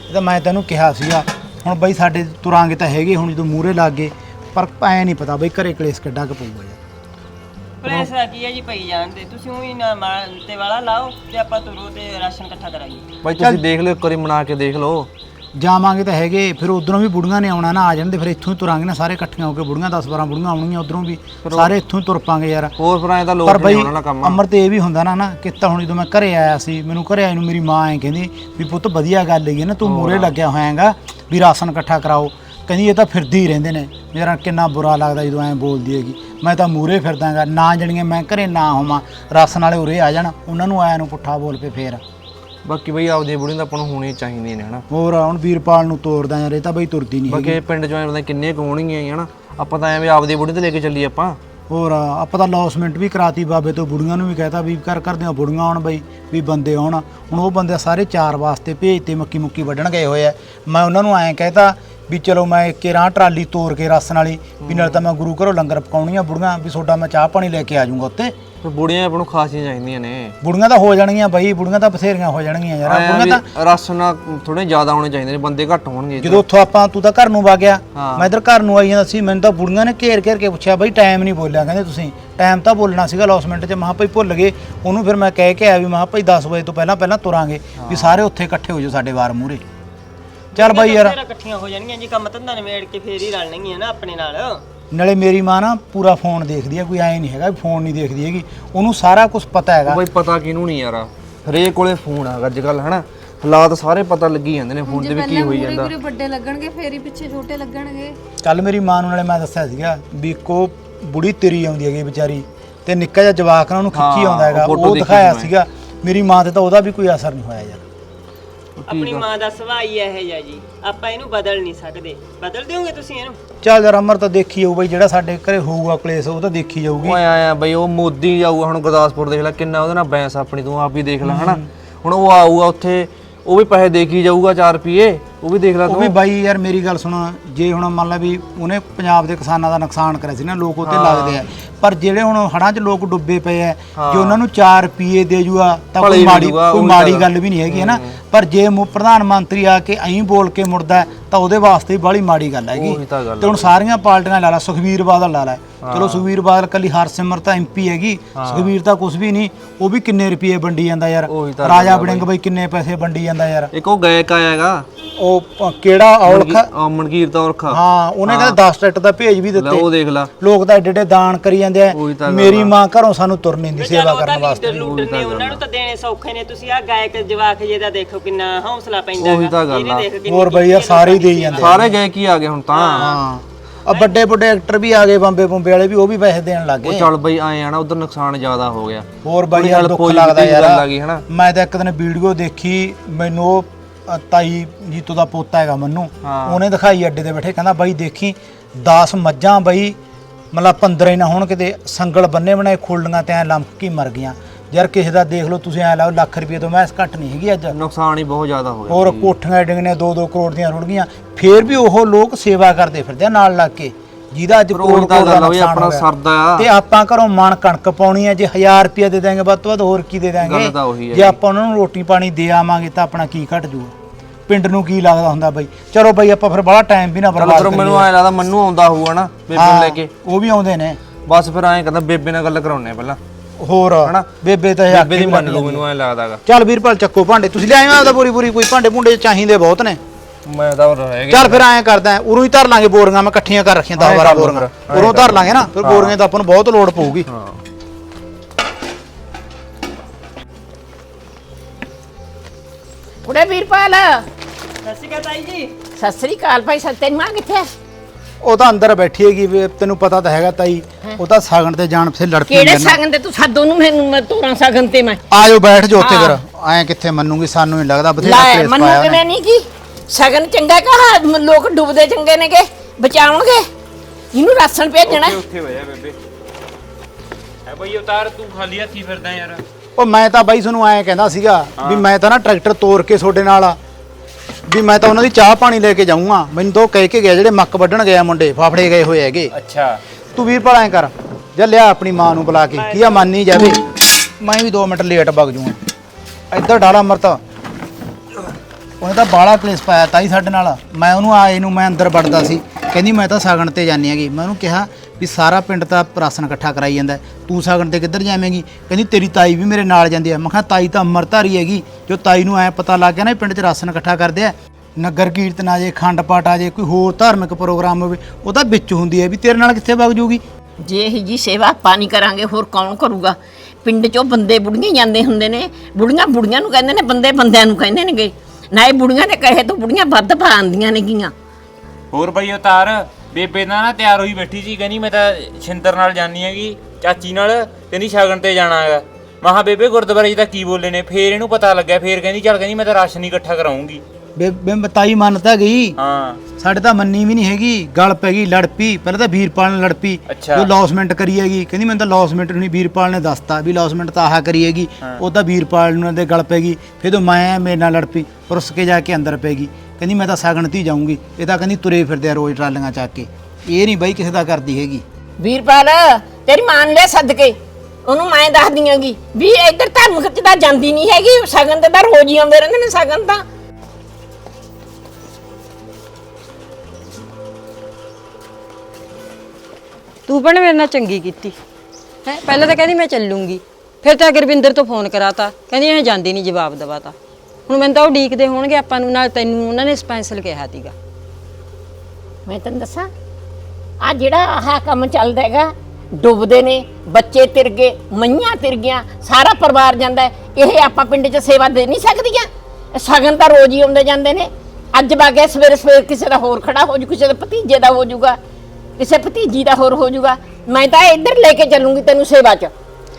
ਇਹ ਤਾਂ ਮੈਂ ਤੈਨੂੰ ਕਿਹਾ ਸੀਗਾ ਹੁਣ ਬਈ ਸਾਡੇ ਤੁਰਾਂਗੇ ਤਾਂ ਹੈਗੇ ਹੁਣ ਜਦੋਂ ਮੂਹਰੇ ਲੱਗ ਗਏ ਪਰ ਐ ਨਹੀਂ ਪਤਾ ਬਈ ਘਰੇ ਕਲੇਸ਼ ਕਿੱਡਾ ਕੁ ਪਊਗਾ ਯਾਰ। ਪਲੇਸ ਦਾ ਕੀ ਹੈ ਜੀ ਪਈ ਜਾਣਦੇ ਤੁਸੀਂ ਉਹੀ ਨਾ ਮਾਰ ਤੇ ਵਾਲਾ ਲਾਓ ਤੇ ਆਪਾਂ ਤੁਰੋ ਤੇ ਰਾਸ਼ਨ ਇਕੱਠਾ ਕਰਾਈਏ। ਬਾਈ ਤੁਸੀਂ ਦੇਖ ਲਿਓ ਇੱਕ ਵਾਰੀ ਮਨਾ ਕੇ ਦੇਖ ਲਓ। ਜਾਵਾਂਗੇ ਤਾਂ ਹੈਗੇ ਫਿਰ ਉਧਰੋਂ ਵੀ ਬੁੜੀਆਂ ਨੇ ਆਉਣਾ ਨਾ ਆ ਜਾਣ ਤੇ ਫਿਰ ਇੱਥੋਂ ਹੀ ਤੁਰਾਂਗੇ ਨਾ ਸਾਰੇ ਇਕੱਠੀਆਂ ਹੋ ਕੇ ਬੁੜੀਆਂ 10 12 ਬੁੜੀਆਂ ਆਉਣਗੀਆਂ ਉਧਰੋਂ ਵੀ ਸਾਰੇ ਇੱਥੋਂ ਹੀ ਤੁਰ ਪਾਂਗੇ ਯਾਰ। ਹੋਰ ਫਿਰ ਐਂ ਤਾਂ ਲੋਕ ਪਰ ਨਹੀਂ ਬਈ ਆਉਣ ਕੰਮ। ਅਮਰ ਤੇ ਇਹ ਵੀ ਹੁੰਦਾ ਨਾ ਨਾ ਕਿ ਤਾਂ ਹੁਣ ਜਦੋਂ ਮੈਂ ਘਰੇ ਆਇਆ ਸੀ ਮੈਨੂੰ ਘਰੇ ਆਏ ਨੂੰ ਮੇਰੀ ਮਾਂ ਐ ਕਹਿੰਦੀ ਵੀ ਪੁੱਤ ਵਧੀਆ ਗੱਲ ਹੈਗੀ ਨਾ ਤੂੰ ਮੂਰੇ ਲੱਗਿਆ ਹੋਇਆਗਾ ਵੀ ਰਾਸ਼ਨ ਇਕੱਠਾ ਕਰਾਓ। ਕਹਿੰਦੀ ਇਹ ਤਾਂ ਫਿਰਦੇ ਹੀ ਰਹਿੰਦੇ ਨੇ ਮੇਰਾ ਕਿੰਨਾ ਬੁਰਾ ਲੱਗਦਾ ਜਦੋਂ ਐਂ ਬੋਲਦੀ ਹੈਗੀ। ਮੈਂ ਤਾਂ ਮੂਰੇ ਫਿਰਦਾਗਾ ਨਾ ਜਣੀਆਂ ਮੈਂ ਘਰੇ ਨਾ ਹੋਵਾਂ ਰਾਸ਼ਨ ਵਾਲੇ ਉਰੇ ਆ ਜਾਣ ਉਹਨਾਂ ਨੂੰ ਆਇਆ ਨੂੰ ਪੁੱਠਾ ਬੋਲ ਪਏ ਫੇਰ। ਬਾਕੀ ਬਈ ਆਪਦੀ ਬੁੜੀ ਤਾਂ ਆਪਾਂ ਨੂੰ ਹੋਣੀ ਚਾਹੀਦੀ ਨੇ ਹਨਾ। ਹੋਰ ਹੁਣ ਵੀਰਪਾਲ ਨੂੰ ਤੋਰਦਾ ਯਾਰ ਇਹ ਤਾਂ ਬਈ ਤੁਰਦੀ ਨਹੀਂ ਬਾਕੀ ਇਹ ਪਿੰਡ ਚੋਂ ਐਂ ਪਤਾ ਕਿੰਨੇ ਕੁ ਹੋਣਗੀਆਂ ਹਨਾ। ਆਪਾਂ ਤਾਂ ਐਵੇਂ ਆਪਦੀ ਬੁੜੀ ਤੇ ਲੈ ਕੇ ਚੱਲੀਏ ਆਪਾਂ। ਹੋਰ ਆਪਾਂ ਤਾਂ ਲੌਸਮੈਂਟ ਵੀ ਕਰਾਤੀ ਬਾਬੇ ਤੋਂ ਬੁੜੀਆਂ ਨੂੰ ਵੀ ਕਹਿਤਾ ਵੀ ਕਰ ਕਰਦਿਆਂ ਬੁੜੀਆਂ ਆਉਣ ਬਈ ਵੀ ਬੰਦੇ ਆਉਣ। ਹੁਣ ਉਹ ਬੰਦੇ ਸਾਰੇ ਚਾਰ ਵਾਸਤੇ ਭੇਜਤੇ ਮੱਕੀ ਮੁੱਕੀ ਵੱਢਣ ਗਏ ਹੋਏ ਆ। ਮੈਂ ਉਹਨਾਂ ਨੂੰ ਐਂ ਕਹਿਤਾ ਵੀ ਚਲੋ ਮੈਂ ਇੱਕ ਰਾਹ ਟਰਾਲੀ ਤੋਰ ਕੇ ਰਸਨ ਵਾਲੀ ਵੀ ਨਾਲ ਤਾਂ ਮੈਂ ਗੁਰੂ ਘਰੋਂ ਲੰਗਰ ਪਕਾਉਣੀ ਆ ਬੁੜੀਆਂ ਵੀ ਤੁਹਾਡਾ ਮੈਂ ਚਾਹ ਪਾਣੀ ਲੈ ਕੇ ਆ ਜਾਊਂਗਾ ਉੱਤੇ। ਫਿਰ ਬੁੜੀਆਂ ਆਪਾਂ ਨੂੰ ਖਾਸੀਆਂ ਚਾਹੀਦੀਆਂ ਨੇ। ਬੁੜੀਆਂ ਤਾਂ ਹੋ ਜਾਣਗੀਆਂ ਬਾਈ ਬੁੜੀਆਂ ਤਾਂ ਬਥੇਰੀਆਂ ਹੋ ਜਾਣਗੀਆਂ ਯਾਰ। ਐਂ ਬੁੜੀਆਂ ਤਾਂ ਵੀ ਰਸ ਨਾ ਥੋੜੇ ਜ਼ਿਆਦਾ ਹੋਣੇ ਚਾਹੀਦੇ ਨੇ ਬੰਦੇ ਘੱਟ ਹੋਣਗੇ ਜਦੋਂ ਉੱਥੋਂ ਆਪਾਂ ਤੂੰ ਤਾਂ ਘਰ ਨੂੰ ਵਾ ਗਿਆ ਹਾਂ। ਮੈਂ ਇਧਰ ਘਰ ਨੂੰ ਆਈ ਜਾਂਦਾ ਸੀ ਮੈਨੂੰ ਤਾਂ ਬੁੜੀਆਂ ਨੇ ਘੇਰ ਘੇਰ ਕੇ ਪੁੱਛਿਆ ਬਾਈ ਟਾਈਮ ਨਹੀਂ ਬੋਲਿਆ ਕਹਿੰਦੇ ਤੁਸੀਂ। ਟਾਈਮ ਤਾਂ ਬੋਲਣਾ ਸੀਗਾ ਲੌਸਮੈਂਟ 'ਚ ਮਹਾਂ ਭਾਈ ਭੁੱਲ ਗਏ। ਉਹਨੂੰ ਫਿਰ ਮੈਂ ਕਹਿ ਕੇ ਆਇਆ ਵੀ ਮਹਾਂ ਭਾਈ 10 ਵਜੇ ਤੋਂ ਪਹਿਲਾਂ ਪਹਿਲਾਂ ਤੁਰਾਂਗੇ ਵੀ ਸਾਰੇ ਉੱਥੇ ਇਕੱਠੇ ਹੋ ਜਾਓ ਸਾਡੇ ਵਾਰ ਮੂਰੇ ਚੱਲ ਬਾਈ ਯਾਰ। ਇਕੱਠੀਆਂ ਹੋ ਜਾਣਗੀਆਂ ਜੀ ਕੰਮ ਧੰਦਾ ਨਿਬੇੜ ਕੇ ਫੇਰ ਹੀ ਰਲਣਗੀਆਂ ਨਾ ਆਪਣੇ ਨਾਲ। ਨਾਲੇ ਮੇਰੀ ਮਾਂ ਨਾ ਪੂਰਾ ਫੋਨ ਦੇਖਦੀ ਹੈ ਕੋਈ ਐ ਨਹੀਂ ਹੈਗਾ ਵੀ ਫੋਨ ਨਹੀਂ ਦੇਖਦੀ ਹੈਗੀ। ਉਹਨੂੰ ਸਾਰਾ ਕੁਝ ਪਤਾ ਹੈਗਾ। ਬਈ ਪਤਾ ਕਿਹਨੂੰ ਨਹੀਂ ਯਾਰ ਹਰੇਕ ਕੋਲੇ ਫੋਨ ਆ ਅੱਜ ਕੱਲ ਹਨਾ? ਹਾਲਾਤ ਸਾਰੇ ਪਤਾ ਲੱਗੀ ਜਾਂਦੇ ਨੇ ਫੋਨ ਦੇ ਵੀ ਕੀ ਹੋਈ ਜਾਂਦਾ। ਪੂਰੇ ਵੱਡੇ ਲੱਗਣਗੇ ਫੇਰ ਹੀ ਪਿੱਛੇ ਛੋਟੇ ਲੱਗਣਗੇ। ਕੱਲ ਮੇਰੀ ਮਾਂ ਨੂੰ ਨਾਲੇ ਮੈਂ ਦੱਸਿਆ ਸੀਗਾ ਵੀ ਇੱਕੋ ਬੁੜੀ ਤੇਰੀ ਆਉਂਦੀ ਹੈਗੀ ਵਿਚਾਰੀ ਤੇ ਨਿੱਕਾ ਜਿਹਾ ਜਵਾਕ ਨਾ ਉਹਨੂੰ ਖਿੱਚੀ ਆਉਂਦਾ ਹੈਗਾ। ਉਹ ਦਿਖਾਇਆ। ਸੀਗਾ। ਮੇਰੀ ਮਾਂ ਤੇ ਤਾਂ ਉਹਦਾ ਵੀ ਕੋਈ ਅਸਰ ਨਹੀਂ ਹੋਇਆ ਯਾਰ। ਆਪਣੀ ਮਾਂ ਦਾ ਸੁਭਾਅ ਹੀ ਇਹੋ ਜਿਹਾ ਜੀ। ਆਪਾਂ ਇਹਨੂੰ ਬਦਲ ਨਹੀਂ ਸਕਦੇ। ਬਦਲ ਦਿਓਗੇ ਤੁਸੀਂ ਇਹਨੂੰ? ਚੱਲ ਯਾਰ ਅਮਰ ਤਾਂ ਦੇਖੀ ਜਾਊ ਬਈ ਜਿਹੜਾ ਸਾਡੇ ਘਰੇ ਹੋਊਗਾ ਕਲੇਸ਼ ਉਹ ਤਾਂ ਦੇਖੀ ਜਾਊਗੀ। ਓਏ ਆਇਆ ਬਈ ਉਹ ਮੋਦੀ ਜਾਊਗਾ ਹੁਣ ਗੁਰਦਾਸਪੁਰ ਦੇਖ ਲੈ ਕਿੰਨਾ ਉਹਦੇ ਨਾਲ ਬੈਂਸ ਆਪਣੀ ਤੂੰ ਆਪ ਹੀ ਦੇਖ ਲੈ ਹਨਾ? ਹੁਣ ਉਹ ਆਊਗਾ ਉੱਥੇ ਉਹ ਵੀ ਪੈਸੇ ਦੇ ਕੇ ਹੀ ਜਾਊਗਾ 4 ਰੁਪਏ ਉਹ ਵੀ ਦੇਖ ਲੈ ਉਹ ਤੂੰ। ਵੀ ਬਾਈ ਯਾਰ ਮੇਰੀ ਗੱਲ ਸੁਣ ਜੇ ਹੁਣ ਮੰਨ ਲਾ ਵੀ ਉਹਨੇ ਪੰਜਾਬ ਦੇ ਕਿਸਾਨਾਂ ਦਾ ਨੁਕਸਾਨ ਕਰਿਆ ਸੀ ਨਾ ਲੋਕ ਉੱਤੇ ਲੱਗਦੇ ਆ। ਪਰ ਜਿਹੜੇ ਹੁਣ ਹੜਾਂ 'ਚ ਲੋਕ ਡੁੱਬੇ ਪਏ ਆ ਜੇ ਉਹਨਾਂ ਨੂੰ 4 ਰੁਪਏ ਦੇ ਜੂਆ ਤਾਂ ਭਲੇ ਕੋਈ ਹੀ ਮਾੜੀ ਕੋਈ ਉਹੀ ਮਾੜੀ ਤਾਂ। ਗੱਲ ਵੀ ਨਹੀਂ ਹੈਗੀ ਹੈ ਨਾ? ਪਰ ਜੇ ਮੁ- ਪ੍ਰਧਾਨ ਮੰਤਰੀ ਆ ਕੇ ਐਂ ਬੋਲ ਕੇ ਮੁੜਦਾ ਹੈ, ਤਾਂ ਉਹਦੇ ਵਾਸਤੇ ਬਾਹਲੀ ਮਾੜੀ ਗੱਲ ਹੈਗੀ। ਉਹੀ ਤਾਂ ਗੱਲ ਤੇ ਹੁਣ ਸਾਰੀਆਂ ਪਾਰਟੀਆਂ ਲਾ ਲਾ ਸੁਖਵੀਰ ਬਾਦਲ ਲਾ ਲੈ। ਚਲੋ ਸੁਖਵੀਰ ਬਾਦਲ ਕੱਲੀ ਹਰਸਿਮਰ ਤਾਂ ਐਮਪੀ ਹੈਗੀ ਸੁਖਵੀਰ ਤਾਂ ਕੁਝ ਵੀ ਨਹੀਂ ਉਹ ਵੀ ਕਿੰਨੇ ਰੁਪਏ ਵੰਡੀ ਜਾਂਦਾ ਯਾਰ। ਉਹੀ ਤਾਂ ਰਾਜਾ ਵੜਿੰਗ ਬਈ। ਕਿੰਨੇ ਪੈਸੇ ਵੰਡੀ ਜਾਂਦਾ ਯਾਰ। ਇੱਕ ਉਹ ਗਾਇਕ ਆਇਆਗਾ ਉਹ ਪ- ਕਿਹੜਾ? ਔਲਖ? ਮਨਕੀਰ ਦਾ ਔਰਖਾ ਹਾਂ ਉਹਨੇ ਕਹਿੰਦਾ 10 ਟਿਕਟ ਦਾ ਭੇਜ ਵੀ ਲੈ ਦਿੱਤੇ। ਉਹ ਦੇਖ ਲੈ। ਲੋਕ ਤਾਂ ਏਡੇ ਏਡੇ ਦਾਨ ਕਰੀ ਜਾਂਦੇ ਆ ਉਹੀ ਤਾਂ ਗੱਲ ਮੇਰੀ ਮਾਂ ਘਰੋਂ ਸਾਨੂੰ ਤੁਰਨੇ ਦੀ ਸੇਵਾ ਕਰਨ ਵਾਸਤੇ। ਲੀਡਰ ਲੂਡਰ ਨੇ ਉਹਨਾਂ ਨੂੰ ਤਾਂ ਦੇਣੇ ਸੌਖੇ ਨੇ। ਤੁਸੀਂ ਆ ਗਾਇਕ ਜਵਾਕ ਜੇ ਦਾ ਦੇਖੋ ਕਿੰਨਾ ਹੌਸਲਾ ਪੈਂਦਾ ਉਹੀ। ਤਾਂ ਗੱਲ ਆ। ਹੋਰ ਬਈ ਯਾਰ ਸਾਰੇ ਹੀ ਦੇਈ ਜਾਂਦੇ ਆ। ਸਾਰੇ ਗਾਇਕ ਹੀ ਆ ਗਏ ਹੁਣ ਤਾਂ। ਹਾਂ। ਆ ਵੱਡੇ ਵੱਡੇ ਐਕਟਰ ਵੀ ਆ ਗਏ ਬੰਬੇ ਬੰਬੇ ਵਾਲੇ ਵੀ ਉਹ ਵੀ ਪੈਸੇ ਦੇਣ ਲੱਗ ਉਹ ਗਏ ਚੱਲ ਬਈ ਆਏ ਆ ਨਾ ਉਧਰ ਨੁਕਸਾਨ ਜ਼ਿਆਦਾ ਹੋ ਗਿਆ। ਹੋਰ ਬਾਈ ਯਾਰ ਦੁੱਖ ਲੱਗਦਾ ਗੱਲ ਯਾਰ। ਆ ਗਈ ਹਨਾ? ਮੈਂ ਤਾਂ ਇੱਕ ਦਿਨ ਵੀਡੀਓ ਦੇਖੀ ਮੈਨੂੰ ਉਹ, ਅ, ਤਾਈ ਜੀਤੋ ਦਾ ਪੋਤਾ ਹੈਗਾ ਮੰਨੂ ਹਾਂ। ਉਹਨੇ ਦਿਖਾਈ ਅੱਡੇ ਤੇ ਬੈਠੇ ਕਹਿੰਦਾ ਬਾਈ ਦੇਖੀ 10 ਮੱਝਾਂ ਬਈ ਮਤਲਬ 15 ਹੀ ਨਾ ਹੋਣ ਕਿਤੇ ਸੰਗਲ ਬੰਨੇ ਬਣਾਏ ਖੋਲਣੀਆਂ ਤੇ ਐ ਲੰਮਕ ਕੀ ਮਰ ਗਈਆਂ। ਯਾਰ ਕਿਸੇ ਦਾ ਦੇਖ ਲਓ ਤੁਸੀਂ ਐ ਲਾਓ ਲੱਖ ਰੁਪਏ ਤੋਂ ਮੈਂ ਘੱਟ ਨਹੀਂ ਹੈਗੀ ਅੱਜ। ਨੁਕਸਾਨ ਹੀ ਬਹੁਤ ਜ਼ਿਆਦਾ ਹੋ ਗਿਆ। ਹੋਰ ਕੋਠੀਆਂ ਡਿੰਗਨੇ 2-2 ਕਰੋੜ ਦੀਆਂ ਰੁੜ ਗਈਆਂ। ਫੇਰ ਵੀ ਉਹ ਲੋਕ ਸੇਵਾ ਕਰਦੇ ਫਿਰਦੇ ਆ ਨਾਲ ਲੱਗ ਕੇ। ਜਿਹਦਾ ਅੱਜ ਕਰੋੜ ਦਾ ਗੱਲ ਆ ਆਪਣਾ ਹੋਇਆ। ਸਰਦਾ ਆ। ਤੇ ਆਪਾਂ ਘਰੋਂ ਮਨ ਕਣਕ ਪਾਉਣੀ ਹੈ ਜੇ 1000 ਰੁਪਏ ਦੇ ਦਾਂਗੇ ਵੱਧ ਤੋਂ ਵੱਧ ਹੋਰ ਕੀ ਦੇ ਦਾਂਗੇ ਜੇ ਆਪਾਂ ਉਹਨਾਂ ਨੂੰ ਰੋਟੀ ਪਾਣੀ ਦੇ ਆਵਾਂਗੇ ਤਾਂ ਆਪਣਾ ਕੀ ਘਟ ਜੂਗਾ ਪਿੰਡ ਨੂੰ ਕੀ ਲੱਗਦਾ ਹੁੰਦਾ ਬਾਈ? ਚਲੋ ਬਾਈ ਆਪਾਂ ਫਿਰ ਬੜਾ ਟਾਈਮ ਵੀ ਨਾ ਚੱਲ ਬਰਬਾਦ ਫਿਰ ਮੈਨੂੰ ਐ ਲੱਗਦਾ ਮੰਨੂ ਆਉਂਦਾ ਹੋਊਗਾ ਨਾ ਬੇਬੇ ਨੂੰ ਲੈ ਕੇ। ਉਹ ਵੀ ਆਉਂਦੇ ਨੇ। ਬਸ ਫਿਰ ਐਂ ਕਹਿੰਦਾ ਬੇਬੇ ਨਾਲ ਗੱਲ ਕਰਾਉਣੇ ਆ ਪਹਿਲਾਂ। ਹੋਰ ਹਨਾ? ਬੇਬੇ ਤਾਂ ਇਹ ਬੇਬੇ ਦੀ ਮੰਨ ਲਓ। ਮੈਨੂੰ ਐ ਲੱਗਦਾਗਾ ਚੱਲ ਵੀਰਪਾਲ ਚੱਕੋ ਭਾਂਡੇ ਤੁਸੀਂ ਲਿਆਏ ਆ ਉਹਦਾ ਪੂਰੀ ਪੂਰੀ ਕੋਈ ਭਾਂਡੇ ਭੁੰਡੇ ਚਾਹੀਦੇ ਬਹੁਤ ਨੇ। ਮੈਂ ਤਾਂ ਰਹਿ ਗਿਆ ਚੱਲ ਫਿਰ ਐਂ ਕਰਦਾ ਉਰੋਂ ਹੀ ਧਰ ਲਾਂਗੇ ਬੋਰੀਆਂ ਮੈਂ ਇਕੱਠੀਆਂ ਕਰ ਰੱਖੀਆਂ 10 ਐਂ 12 ਕਰ ਲਓ ਬੋਰੀਆਂ। ਉਰੋਂ ਧਰ ਲਾਂਗੇ ਨਾ ਫਿਰ ਬੋਰੀਆਂ ਤਾਂ ਆਪਾਂ ਨੂੰ ਬਹੁਤ ਲੋੜ ਪਊਗੀ। ਹਾਂ। ਕੁੜੇ ਵੀਰਪਾਲ। ਸਤਿ ਸ਼੍ਰੀ ਅਕਾਲ ਤਾਈ ਜੀ। ਸਤਿ ਸ੍ਰੀ ਅਕਾਲ ਭਾਈ ਸਤਿ ਤੇਰੀ ਮਾਂ ਕਿੱਥੇ ਹੈ? ਉਹ ਤਾਂ ਅੰਦਰ ਬੈਠੀ ਹੈਗੀ ਵੀ ਤੈਨੂੰ ਪਤਾ ਤਾਂ ਹੈਗਾ ਤਾਈ ਉਹ ਤਾਂ ਸਾਗਣ ਤੇ ਜਾਣ ਪਿੱਛੇ ਲੜ ਪਈ ਕਿਹੜੇ ਸਗਨ ਤੇ? ਤੂੰ ਸਾਦੋ ਨੂੰ ਮੈਨੂੰ ਮੈਂ ਤੋਰਾਂ ਸਗਨ ਤੇ ਮੈਂ। ਆਜੋ ਬੈਠ ਜਾ ਉੱਥੇ ਫਿਰ ਐਂ ਕਿੱਥੇ ਮੰਨੂਗੀ ਸਾਨੂੰ ਨਹੀਂ ਲੱਗਦਾ ਬਥੇਰਾ ਲੈ ਕਲੇਸ਼ ਮੰਨੂ ਪਾਇਆ ਕਿਵੇਂ ਉਹਨੇ ਨਹੀਂ ਕੀ? ਸਗਨ ਚੰਗਾ ਕਹਾ ਲੋਕ ਡੁੱਬਦੇ ਚੰਗੇ ਨੇਗੇ ਬਚਾਉਣਗੇ ਇਹਨੂੰ ਰਾਸ਼ਨ ਭੇਜਣਾ। ਉੱਥੇ ਹੋਇਆ ਬੇਬੇ। ਐ ਬਈ ਉਤਾਰ ਤੂੰ ਖਾਲੀ ਹੱਥੀ ਫਿਰਦਾ ਯਾਰ। ਉਹ ਮੈਂ ਤਾਂ ਬਾਈ ਤੁਹਾਨੂੰ ਐਂ ਕਹਿੰਦਾ ਸੀਗਾ ਵੀ ਮੈਂ ਤਾਂ ਨਾ ਟਰੈਕਟਰ ਤੋੜ ਕੇ ਤੁਹਾਡੇ ਨਾਲ ਆ। ਵੀ ਮੈਂ ਤਾਂ ਉਹਨਾਂ ਦੀ ਚਾਹ ਪਾਣੀ ਲੈ ਕੇ ਜਾਊਂਗਾ। ਮੈਨੂੰ ਤਾਂ ਉਹ ਕਹਿ ਕੇ ਗਿਆ ਜਿਹੜੇ ਮੱਕ ਵੱਢਣ ਗਏ ਆ ਮੁੰਡੇ ਫਾਫੜੇ ਗਏ ਹੋਏ ਹੈਗੇ। ਅੱਛਾ। ਤੂੰ ਵੀਰਪਾਲ ਐਂ ਕਰ ਜਾਂ ਲਿਆ ਆਪਣੀ ਮਾਂ ਨੂੰ ਬੁਲਾ ਕੇ ਕੀ ਆ ਮੰਨ ਨਹੀਂ ਜਾਵੇ। ਮੈਂ ਵੀ 2 ਮਿੰਟ ਲੇਟ ਵਗ ਜੂਗਾ। ਇੱਧਰ ਡਾਲਾ ਮਰਤਾ। ਉਹਨੇ ਤਾਂ ਬਾਲਾ ਕਲੇਸ ਪਾਇਆ ਤਾਈ ਸਾਡੇ ਨਾਲ ਮੈਂ ਉਹਨੂੰ ਆਏ ਨੂੰ ਮੈਂ ਅੰਦਰ ਵੜਦਾ ਸੀ। ਕਹਿੰਦੀ ਮੈਂ ਤਾਂ ਸਾਗਣ ਤੇ ਜਾਣੀ ਹੈਗੀ। ਮੈਂ ਉਹਨੂੰ ਕਿਹਾ ਵੀ ਸਾਰਾ ਪਿੰਡ ਤਾਂ ਰਾਸ਼ਨ ਇਕੱਠਾ ਕਰਾਈ ਜਾਂਦਾ। ਹੈ, ਤੂੰ ਸਾਗਣ ਤੇ ਕਿੱਧਰ ਜਾਵੇਂਗੀ? ਕਹਿੰਦੀ ਤੇਰੀ ਤਾਈ ਵੀ ਮੇਰੇ ਨਾਲ ਜਾਂਦੀ ਹੈ ਮੈਂ ਕਿਹਾ ਤਾਈ ਤਾਂ ਅਮਰਧਾਰੀ ਹੈਗੀ। ਜੋ ਤਾਈ ਨੂੰ ਐ ਪਤਾ ਲੱਗ ਗਿਆ ਨਾ ਇਹ ਪਿੰਡ 'ਚ ਰਾਸ਼ਨ ਇਕੱਠਾ ਕਰਦੇ ਆ। ਨਗਰ ਕੀਰਤਨ ਆ ਜੇ ਖੰਡ ਪਾਠ ਆ ਜੇ ਕੋਈ ਹੋਰ ਧਾਰਮਿਕ ਪ੍ਰੋਗਰਾਮ ਹੋਵੇ ਉਹ ਤਾਂ ਵਿੱਚ ਹੁੰਦੀ ਹੈ ਵੀ ਤੇਰੇ ਨਾਲ ਕਿੱਥੇ ਵਗ ਜੂਗੀ? ਜੇ ਇਹ ਜੀ ਸੇਵਾ ਆਪਾਂ ਨਹੀਂ ਕਰਾਂਗੇ ਹੋਰ ਕੌਣ ਕਰੂਗਾ? ਪਿੰਡ 'ਚੋਂ ਬੰਦੇ ਬੁੜੀਆਂ ਜਾਂਦੇ ਹੁੰਦੇ ਨੇ। ਬੁੜੀਆਂ ਬੁੜੀਆਂ ਨੂੰ ਕਹਿੰਦੇ ਨੇ ਬੰਦੇ ਬੰਦਿਆਂ ਨੂੰ ਕਹਿੰਦੇ ਨੇਗੇ। ਨਾ ਇਹ ਬੁੜੀਆਂ ਦੇ ਕਹੇ ਤੋਂ ਬੁੜੀਆਂ ਵੱਧ ਪਾਉਂਦੀਆਂ ਨੇਗੀਆਂ। ਹੋਰ ਬਈ ਉਤਾਰ ਬੇਬੇ ਨਾਲ ਨਾ ਤਿਆਰ ਹੋਈ ਬੈਠੀ ਸੀ ਕਹਿੰਦੀ ਮੈਂ ਤਾਂ ਛਿੰਦਰ ਨਾਲ ਜਾਣੀ ਹੈਗੀ। ਚਾਚੀ ਨਾਲ ਕਹਿੰਦੀ ਸ਼ਗਨ ਤੇ ਜਾਣਾ ਹੈਗਾ। ਮਹਾ ਬੇਬੇ ਗੁਰਦੁਆਰੇ ਜੀ ਤਾਂ ਕੀ ਬੋਲੇ ਨੇ? ਫੇਰ ਇਹਨੂੰ ਪਤਾ ਲੱਗਿਆ ਫੇਰ ਕਹਿੰਦੀ ਚੱਲ ਕਹਿੰਦੀ ਮੈਂ ਤਾਂ ਰਾਸ਼ਨ ਹੀ ਇਕੱਠਾ ਕਰਾਉਂਗੀ। ਬੇ ਬੇ ਤਾਈ ਮੰਨਤਾ ਗਈ ਹਾਂ। ਸਾਡੇ ਤਾਂ ਮੰਨੀ ਵੀ ਨਹੀਂ ਹੈਗੀ। ਗੱਲ ਪੈ ਗਈ ਲੜ ਪਈ। ਪਹਿਲਾਂ ਤਾਂ ਵੀਰਪਾਲ ਨਾਲ ਲੜ ਪਈ। ਅੱਛਾ। ਜੋ ਲੌਸਮੈਂਟ ਕਰੀ ਹੈਗੀ। ਕਹਿੰਦੀ ਮੈਨੂੰ ਤਾਂ ਲੌਸਮੈਂਟ ਨਹੀਂ ਵੀਰਪਾਲ ਨੇ ਦੱਸਤਾ ਵੀ ਲੌਸਮੈਂਟ ਤਾਂ ਆਹ ਕਰੀ ਹੈਗੀ। ਉਹ ਤਾਂ ਵੀਰਪਾਲ ਨੂੰ ਦੇ ਗੱਲ ਪੈ ਗਈ। ਫਿਰ ਜਦੋਂ ਮੈਂ ਮੇਰੇ ਨਾਲ ਲੜ ਪਈ। ਪੁਰਸ ਕੇ ਜਾ ਕੇ ਅੰਦਰ ਪੈ ਗਈ। ਕਹਿੰਦੀ ਮੈਂ ਤਾਂ ਸਾਗਣ ਤੀ ਜਾਊਂਗੀ। ਇਹ ਤਾਂ ਕਹਿੰਦੀ ਤੁਰੇ ਫਿਰਦੇ ਆ ਰੋਜ਼ ਟਰਾਲੀਆਂ ਚੱਕ ਕੇ। ਇਹ ਨਹੀਂ ਬਾਈ ਕਿਸੇ ਦਾ ਕਰਦੀ ਹੈਗੀ। ਵੀਰਪਾਲ! ਤੇਰੀ ਮਾਂ ਲੈ ਸੱਦ ਕੇ ਉਹਨੂੰ ਮੈਂ ਦੱਸ ਦਿਆਂਗੀ ਵੀ ਇੱਧਰ ਧਰਮਕ ਚ ਤਾਂ ਜਾਂਦੀ ਨਹੀਂ ਹੈਗੀ ਸਗਨ ਤੇ ਤਾਂ ਰੋਜ਼ ਹੀ ਆਉਂਦੇ ਰਹਿੰਦੇ ਨੇ ਸਗਨ ਤਾਂ। ਤੂੰ ਭੈਣੇ ਮੇਰੇ ਨਾਲ ਚੰਗੀ ਕੀਤੀ। ਹੈ ਪਹਿਲਾਂ ਤਾਂ ਕਹਿੰਦੀ ਮੈਂ ਚੱਲੂੰਗੀ। ਫਿਰ ਤਾਂ ਗੁਰਵਿੰਦਰ ਤੋਂ ਫੋਨ ਕਰਾਤਾ ਕਹਿੰਦੀ ਇਹ ਜਾਂਦੀ ਨਹੀਂ ਜਵਾਬ ਦਵਾਤਾ। ਹੁਣ ਮੈਨੂੰ ਤਾਂ ਉਹ ਡੀਕਦੇ ਹੋਣਗੇ ਆਪਾਂ ਨੂੰ ਨਾਲ ਤੈਨੂੰ ਉਹਨਾਂ ਨੇ ਸਪੈਸ਼ਲ ਕਿਹਾ ਸੀਗਾ। ਮੈਂ ਤੈਨੂੰ ਦੱਸਾਂ ਆ ਜਿਹੜਾ ਆਹ ਕੰਮ ਚੱਲਦਾ ਹੈਗਾ ਡੁੱਬਦੇ ਨੇ ਬੱਚੇ ਤਿਰ ਗਏ ਮਈਆਂ ਤਿਰ ਗਈਆਂ ਸਾਰਾ ਪਰਿਵਾਰ ਜਾਂਦਾ ਹੈ। ਇਹ ਆਪਾਂ ਪਿੰਡ 'ਚ ਸੇਵਾ ਦੇ ਨਹੀਂ ਸਕਦੀਆਂ। ਇਹ ਸ਼ਗਨ ਤਾਂ ਰੋਜ਼ ਹੀ ਆਉਂਦੇ ਜਾਂਦੇ ਨੇ। ਅੱਜ ਬਾਗੇ ਸਵੇਰੇ ਸਵੇਰ ਕਿਸੇ ਦਾ ਹੋਰ ਖੜਾ ਹੋ ਜੂ ਕਿਸੇ ਦੇ ਭਤੀਜੇ ਦਾ ਹੋ ਜੂਗਾ ਕਿਸੇ ਭਤੀਜੀ ਦਾ ਹੋਰ ਹੋ ਜੂਗਾ। ਮੈਂ ਤਾਂ ਇੱਧਰ ਲੈ ਕੇ ਚੱਲੂੰਗੀ ਤੈਨੂੰ ਸੇਵਾ 'ਚ।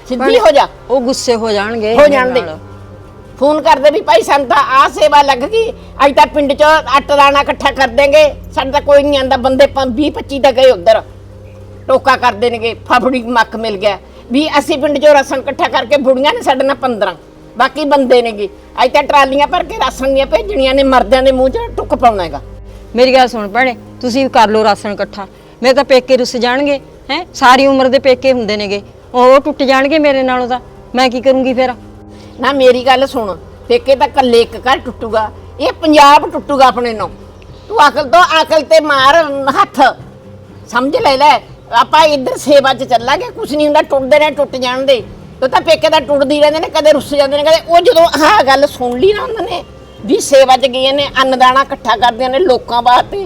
ਸਿੱਧੀ ਹੋ ਜਾ। ਉਹ ਗੁੱਸੇ ਹੋ ਜਾਣਗੇ ਹੋ ਜਾਣਦੇ। ਨਾਲ। ਫੋਨ ਕਰਦੇ ਵੀ ਭਾਈ ਸਾਨੂੰ ਤਾਂ ਆਹ ਸੇਵਾ ਲੱਗ ਗਈ। ਅੱਜ ਤਾਂ ਪਿੰਡ 'ਚ ਆਟਾ ਦਾਣਾ ਇਕੱਠਾ ਕਰ ਦੇਂਗੇ ਸਾਨੂੰ ਤਾਂ ਕੋਈ ਨਹੀਂ ਆਂਦਾ। ਬੰਦੇ 20 25 ਤਾਂ ਗਏ ਉਧਰ। ਟੋਕਾ ਕਰ ਦੇਣਗੇ ਫਫੜੀ ਮੱਕ ਮਿਲ ਗਿਆ। ਵੀ ਅਸੀਂ ਪਿੰਡ 'ਚੋਂ ਰਸਨ ਇਕੱਠਾ ਕਰਕੇ ਬੁੜੀਆਂ ਨੇ ਸਾਡੇ ਨਾਲ 15 ਬਾਕੀ ਬੰਦੇ ਨੇਗੇ। ਅੱਜ ਤਾਂ ਟਰਾਲੀਆਂ ਭਰ ਕੇ ਰਾਸ਼ਨ ਦੀਆਂ ਭੇਜਣੀਆਂ ਨੇ ਮਰਦਿਆਂ ਦੇ ਮੂੰਹ 'ਚ ਟੁੱਕ ਪਾਉਣਾ ਹੈਗਾ। ਮੇਰੀ ਗੱਲ ਸੁਣ ਭੈਣੇ ਤੁਸੀਂ ਕਰ ਲਓ ਰਾਸ਼ਨ ਇਕੱਠਾ। ਮੇਰੇ ਤਾਂ ਪੇਕੇ ਰੁੱਸ ਜਾਣਗੇ ਹੈ? ਸਾਰੀ ਉਮਰ ਦੇ ਪੇਕੇ ਹੁੰਦੇ ਨੇਗੇ। ਉਹ ਟੁੱਟ ਜਾਣਗੇ ਮੇਰੇ ਨਾਲੋਂ ਤਾਂ। ਮੈਂ ਕੀ ਕਰੂੰਗੀ ਫਿਰ? ਨਾ ਮੇਰੀ ਗੱਲ ਸੁਣ ਪੇਕੇ ਤਾਂ ਕੱਲੇ ਇੱਕ ਘਰ ਟੁੱਟੂਗਾ। ਇਹ ਪੰਜਾਬ ਟੁੱਟੂਗਾ ਆਪਣੇ ਨੂੰ ਤੂੰ ਅਕਲ ਤੋਂ ਅਕਲ ਤੇ ਮਾਰ ਹੱਥ। ਸਮਝ ਲੈ ਲੈ। ਆਪਾਂ ਇੱਧਰ ਸੇਵਾ 'ਚ ਚੱਲਾਂਗੇ ਕੁਛ ਨਹੀਂ ਹੁੰਦਾ ਟੁੱਟਦੇ ਨੇ ਟੁੱਟ ਜਾਣ ਦੇ। ਉਹ ਤਾਂ ਪੇਕੇ ਤਾਂ ਟੁੱਟਦੀ ਰਹਿੰਦੇ ਨੇ ਕਦੇ ਰੁੱਸ ਜਾਂਦੇ ਨੇ ਕਦੇ ਉਹ ਜਦੋਂ ਆਹ ਗੱਲ ਸੁਣ ਲਈ ਨਾ ਉਹਨਾਂ ਨੇ ਵੀ ਸੇਵਾ 'ਚ ਗਏ ਨੇ ਅੰਨਦਾਣਾ ਇਕੱਠਾ ਕਰਦੀਆਂ ਨੇ ਲੋਕਾਂ ਵਾਸਤੇ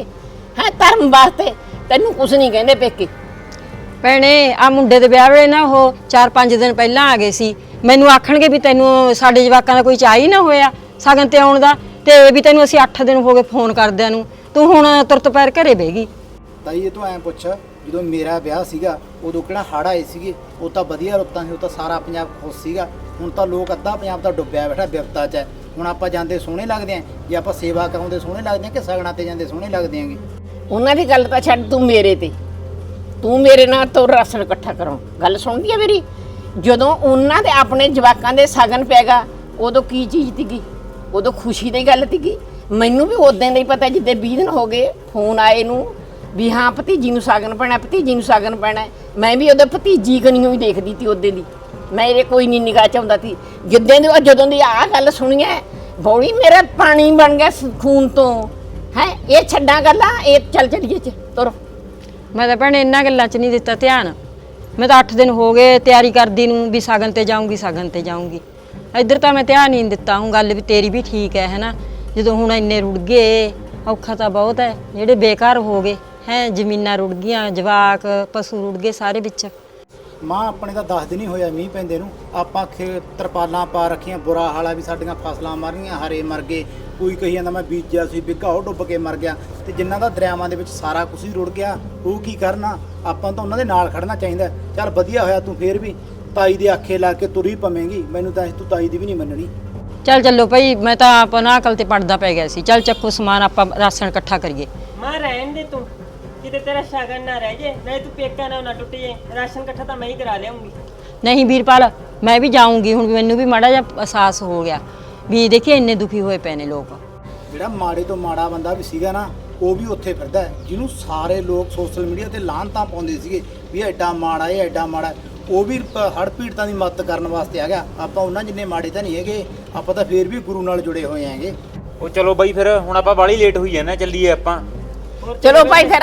ਹੈ ਧਰਮ ਵਾਸਤੇ ਤੈਨੂੰ ਕੁਛ ਨਹੀਂ ਕਹਿੰਦੇ ਪੇਕੇ। ਭੈਣੇ ਆ ਮੁੰਡੇ ਦੇ ਵਿਆਹ ਵੇਲੇ ਨਾ ਉਹ 4-5 ਦਿਨ ਪਹਿਲਾਂ ਆ ਗਏ ਸੀ। ਮੈਨੂੰ ਆਖਣਗੇ ਵੀ ਤੈਨੂੰ ਸਾਡੇ ਜਵਾਕਾਂ ਦਾ ਕੋਈ ਚਾਹ ਹੀ ਨਾ ਹੋਇਆ ਸਗਨ ਤੇ ਆਉਣ ਦਾ ਤੇ ਵੀ ਤੈਨੂੰ ਅਸੀਂ 8 ਦਿਨ ਹੋ ਗਏ ਫੋਨ ਕਰਦਿਆਂ ਨੂੰ। ਤੂੰ ਹੁਣ ਤੁਰਤ ਪੈਰ ਘਰੇ ਬਹਿਗੀ ਤਾਈ ਇਹ ਤੂੰ ਐਂ ਪੁੱਛ ਜਦੋਂ ਮੇਰਾ ਵਿਆਹ ਸੀਗਾ, ਉਦੋਂ ਕਿਹੜਾ ਹੜ ਆਏ ਸੀਗੇ, ਉਹ ਤਾਂ ਵਧੀਆ ਰੁੱਤਾਂ ਸੀ, ਉਹ ਤਾਂ ਸਾਰਾ ਪੰਜਾਬ ਖੁਸ਼ ਸੀਗਾ। ਹੁਣ ਤਾਂ ਲੋਕ ਅੱਧਾ ਪੰਜਾਬ ਤਾਂ ਡੁੱਬਿਆ ਬੈਠਾ ਬਿਪਤਾ 'ਚ ਹੈ। ਹੁਣ ਆਪਾਂ ਜਾਂਦੇ ਸੋਹਣੇ ਲੱਗਦੇ ਆਂ ਜੇ ਆਪਾਂ ਸੇਵਾ ਕਰਾਉਂਦੇ ਸੋਹਣੇ ਲੱਗਦੇ ਆਂ ਕਿ ਸਗਣਾ ਤੇ ਜਾਂਦੇ ਸੋਹਣੇ ਲੱਗਦੇ ਆਂਗੇ ਉਹਨਾਂ ਦੀ ਗੱਲ ਤਾਂ ਛੱਡ ਤੂੰ ਮੇਰੇ ਤੇ। ਤੂੰ ਮੇਰੇ ਨਾਲ ਤੋਂ ਰਸਨ ਇਕੱਠਾ ਕਰੋ। ਗੱਲ ਸੁਣਦੀ ਆ ਮੇਰੀ? ਜਦੋਂ ਉਹਨਾਂ ਦੇ ਆਪਣੇ ਜਵਾਕਾਂ ਦੇ ਸਗਨ ਪੈਗਾ ਉਦੋਂ ਕੀ ਚੀਜ਼ ਤੀਗੀ? ਉਦੋਂ ਖੁਸ਼ੀ ਦੀ ਗੱਲ ਤੀਗੀ? ਮੈਨੂੰ ਵੀ ਉਦੋਂ ਦਾ ਹੀ ਪਤਾ, ਜਿੱਦੇ 20 ਦਿਨ ਹੋ ਗਏ, ਫੋਨ ਆਏ ਨੂੰ ਵੀ ਹਾਂ, ਭਤੀਜੀ ਨੂੰ ਸਾਗਨ ਪੈਣਾ, ਭਤੀਜੀ ਨੂੰ ਸਾਗਨ ਪੈਣਾ ਮੈਂ ਵੀ ਉਹਦੇ ਭਤੀਜੀ ਕਨੀਓ ਹੀ ਦੇਖਦੀ ਤੀ ਉਹਦੇ ਦੀ ਮੇਰੇ ਕੋਈ ਨਹੀਂ ਨਿਗਾਹ ਚ ਆਉਂਦਾ ਸੀ ਜਿੱਦਾਂ ਦੀ ਜਦੋਂ ਦੀ ਆਹ ਗੱਲ ਸੁਣੀ ਐ ਬੌੜੀ ਮੇਰਾ ਪਾਣੀ ਬਣ ਗਿਆ ਖੂਨ ਤੋਂ। ਹੈ, ਇਹ ਛੱਡਾਂ ਗੱਲਾਂ, ਇਹ ਚੱਲ ਚੱਲੀਏ ਚ, ਤੁਰ। ਮੈਂ ਤਾਂ ਭੈਣੇ ਇਹਨਾਂ ਗੱਲਾਂ 'ਚ ਨਹੀਂ ਦਿੱਤਾ ਧਿਆਨ। ਮੈਂ ਤਾਂ 8 ਦਿਨ ਹੋ ਗਏ ਤਿਆਰੀ ਕਰਦੀ ਨੂੰ ਵੀ ਸਾਗਨ ਤੇ ਜਾਊਂਗੀ, ਸਗਨ ਤੇ ਜਾਊਂਗੀ। ਇੱਧਰ ਤਾਂ ਮੈਂ ਧਿਆਨ ਹੀ ਨਹੀਂ ਦਿੱਤਾ ਹੁਣ ਗੱਲ ਵੀ ਤੇਰੀ ਵੀ ਠੀਕ ਹੈ ਹੈਨਾ ਜਦੋਂ ਹੁਣ ਇੰਨੇ ਰੁੜ ਗਏ, ਔਖਾ ਤਾਂ ਬਹੁਤ ਹੈ। ਜਿਹੜੇ ਬੇਕਾਰ ਹੋ ਗਏ। ਹੈ ਜ਼ਮੀਨਾਂ ਰੁੜ ਗਈਆਂ ਜਵਾਕ ਪਸ਼ੂ ਰੁੜ ਗਏ ਸਾਰੇ ਵਿੱਚ। ਮਾਂ ਆਪਣੇ ਤਾਂ 10 ਦਿਨ ਹੀ ਹੋਇਆ ਮੀਂਹ ਪੈਂਦੇ ਨੂੰ। ਆਪਾਂ ਖੇ ਤਰਪਾਲਾਂ ਪਾ ਰੱਖੀਆਂ ਬੁਰਾ ਹਾਲ ਵੀ ਸਾਡੀਆਂ ਫਸਲਾਂ ਮਰ ਗਈਆਂ ਹਰੇ ਮਰ ਗਏ। ਕੋਈ ਕਹੀ ਜਾਂਦਾ ਮੈਂ ਬੀਜਿਆ ਸੀ ਬਿੱਗਾ ਉਹ ਡੁੱਬ ਕੇ ਮਰ ਗਿਆ। ਤੇ ਜਿਨ੍ਹਾਂ ਦਾ ਦਰਿਆਵਾਂ ਦੇ ਵਿੱਚ ਸਾਰਾ ਕੁਝ ਹੀ ਰੁੜ ਗਿਆ ਉਹ ਕੀ ਕਰਨਾ? ਆਪਾਂ ਤਾਂ ਉਹਨਾਂ ਦੇ ਨਾਲ ਖੜਨਾ ਚਾਹੀਦਾ ਚੱਲ ਵਧੀਆ ਹੋਇਆ ਤੂੰ ਫੇਰ ਵੀ। ਤਾਈ ਦੇ ਆਖੇ ਲਾ ਕੇ ਤੁਰੀ ਪਵੇਂਗੀ। ਮੈਨੂੰ ਤਾਂ ਤੂੰ ਤਾਈ ਦੀ ਵੀ ਨਹੀਂ ਮੰਨਣੀ। ਚੱਲ ਚੱਲੋ ਭਾਈ ਮੈਂ ਤਾਂ ਆਪਣਾ ਅਕਲ ਤੇ ਪੜਦਾ ਪੈ ਗਿਆ ਸੀ। ਚੱਲ ਚੱਕੋ ਸਮਾਨ ਆਪਾਂ ਰਾਸ਼ਨ ਇਕੱਠਾ ਕਰੀਏ। ਮਾਂ ਰਹਿਣ ਦੇ ਤੂੰ। ਕਿਤੇ ਤੇਰਾ ਸ਼ਗਨ ਨਾ ਰਹਿ ਜੇ ਨਹੀਂ ਤੂੰ ਪੇਕਾ ਨਾ ਨਾ ਟੁੱਟ ਜੇ। ਰਾਸ਼ਨ ਇਕੱਠਾ ਤਾਂ ਮੈਂ ਹੀ ਕਰਾ ਲਿਆਉਂਗੀ। ਨਹੀਂ ਵੀਰਪਾਲ ਮੈਂ ਵੀ ਜਾਊਂਗੀ ਹੁਣ ਮੈਨੂੰ ਵੀ ਮਾੜਾ ਜਿਹਾ ਅਹਿਸਾਸ ਹੋ ਗਿਆ। ਵੀ ਦੇਖੀ ਇੰਨੇ ਦੁਖੀ ਹੋਏ ਪਏ ਨੇ ਲੋਕ। ਜਿਹੜਾ ਮਾੜੇ ਤੋਂ ਮਾੜਾ ਬੰਦਾ ਵੀ ਸੀਗਾ ਨਾ ਉਹ ਵੀ ਉੱਥੇ ਫਿਰਦਾ ਹੈ, ਜਿਹਨੂੰ ਸਾਰੇ ਲੋਕ ਸੋਸ਼ਲ ਮੀਡੀਆ ਤੇ ਲਾਹਨਤਾਂ ਪਾਉਂਦੇ ਸੀਗੇ ਵੀ ਇਹ ਐਡਾ ਮਾੜਾ ਇਹ ਐਡਾ ਮਾੜਾ ਉਹ ਵੀ ਹੜ ਪੀੜਤਾਂ ਦੀ ਮਦਦ ਕਰਨ ਵਾਸਤੇ ਆ ਗਿਆ। ਆਪਾਂ ਉਹਨਾਂ ਜਿੰਨੇ ਮਾੜੇ ਤਾਂ ਨਹੀਂ ਹੈਗੇ ਆਪਾਂ ਤਾਂ ਫੇਰ ਵੀ ਗੁਰੂ ਨਾਲ ਜੁੜੇ ਹੋਏ ਆਂਗੇ ਉਹ ਚਲੋ ਬਾਈ ਫਿਰ ਹੁਣ ਆਪਾਂ ਬਾਲੀ ਲੇਟ ਹੋਈ ਜਾਂਦੇ ਹਾਂ, ਚੱਲੀਏ ਆਪਾਂ। ਚਲੋ ਭਾਈ ਫਿਰ।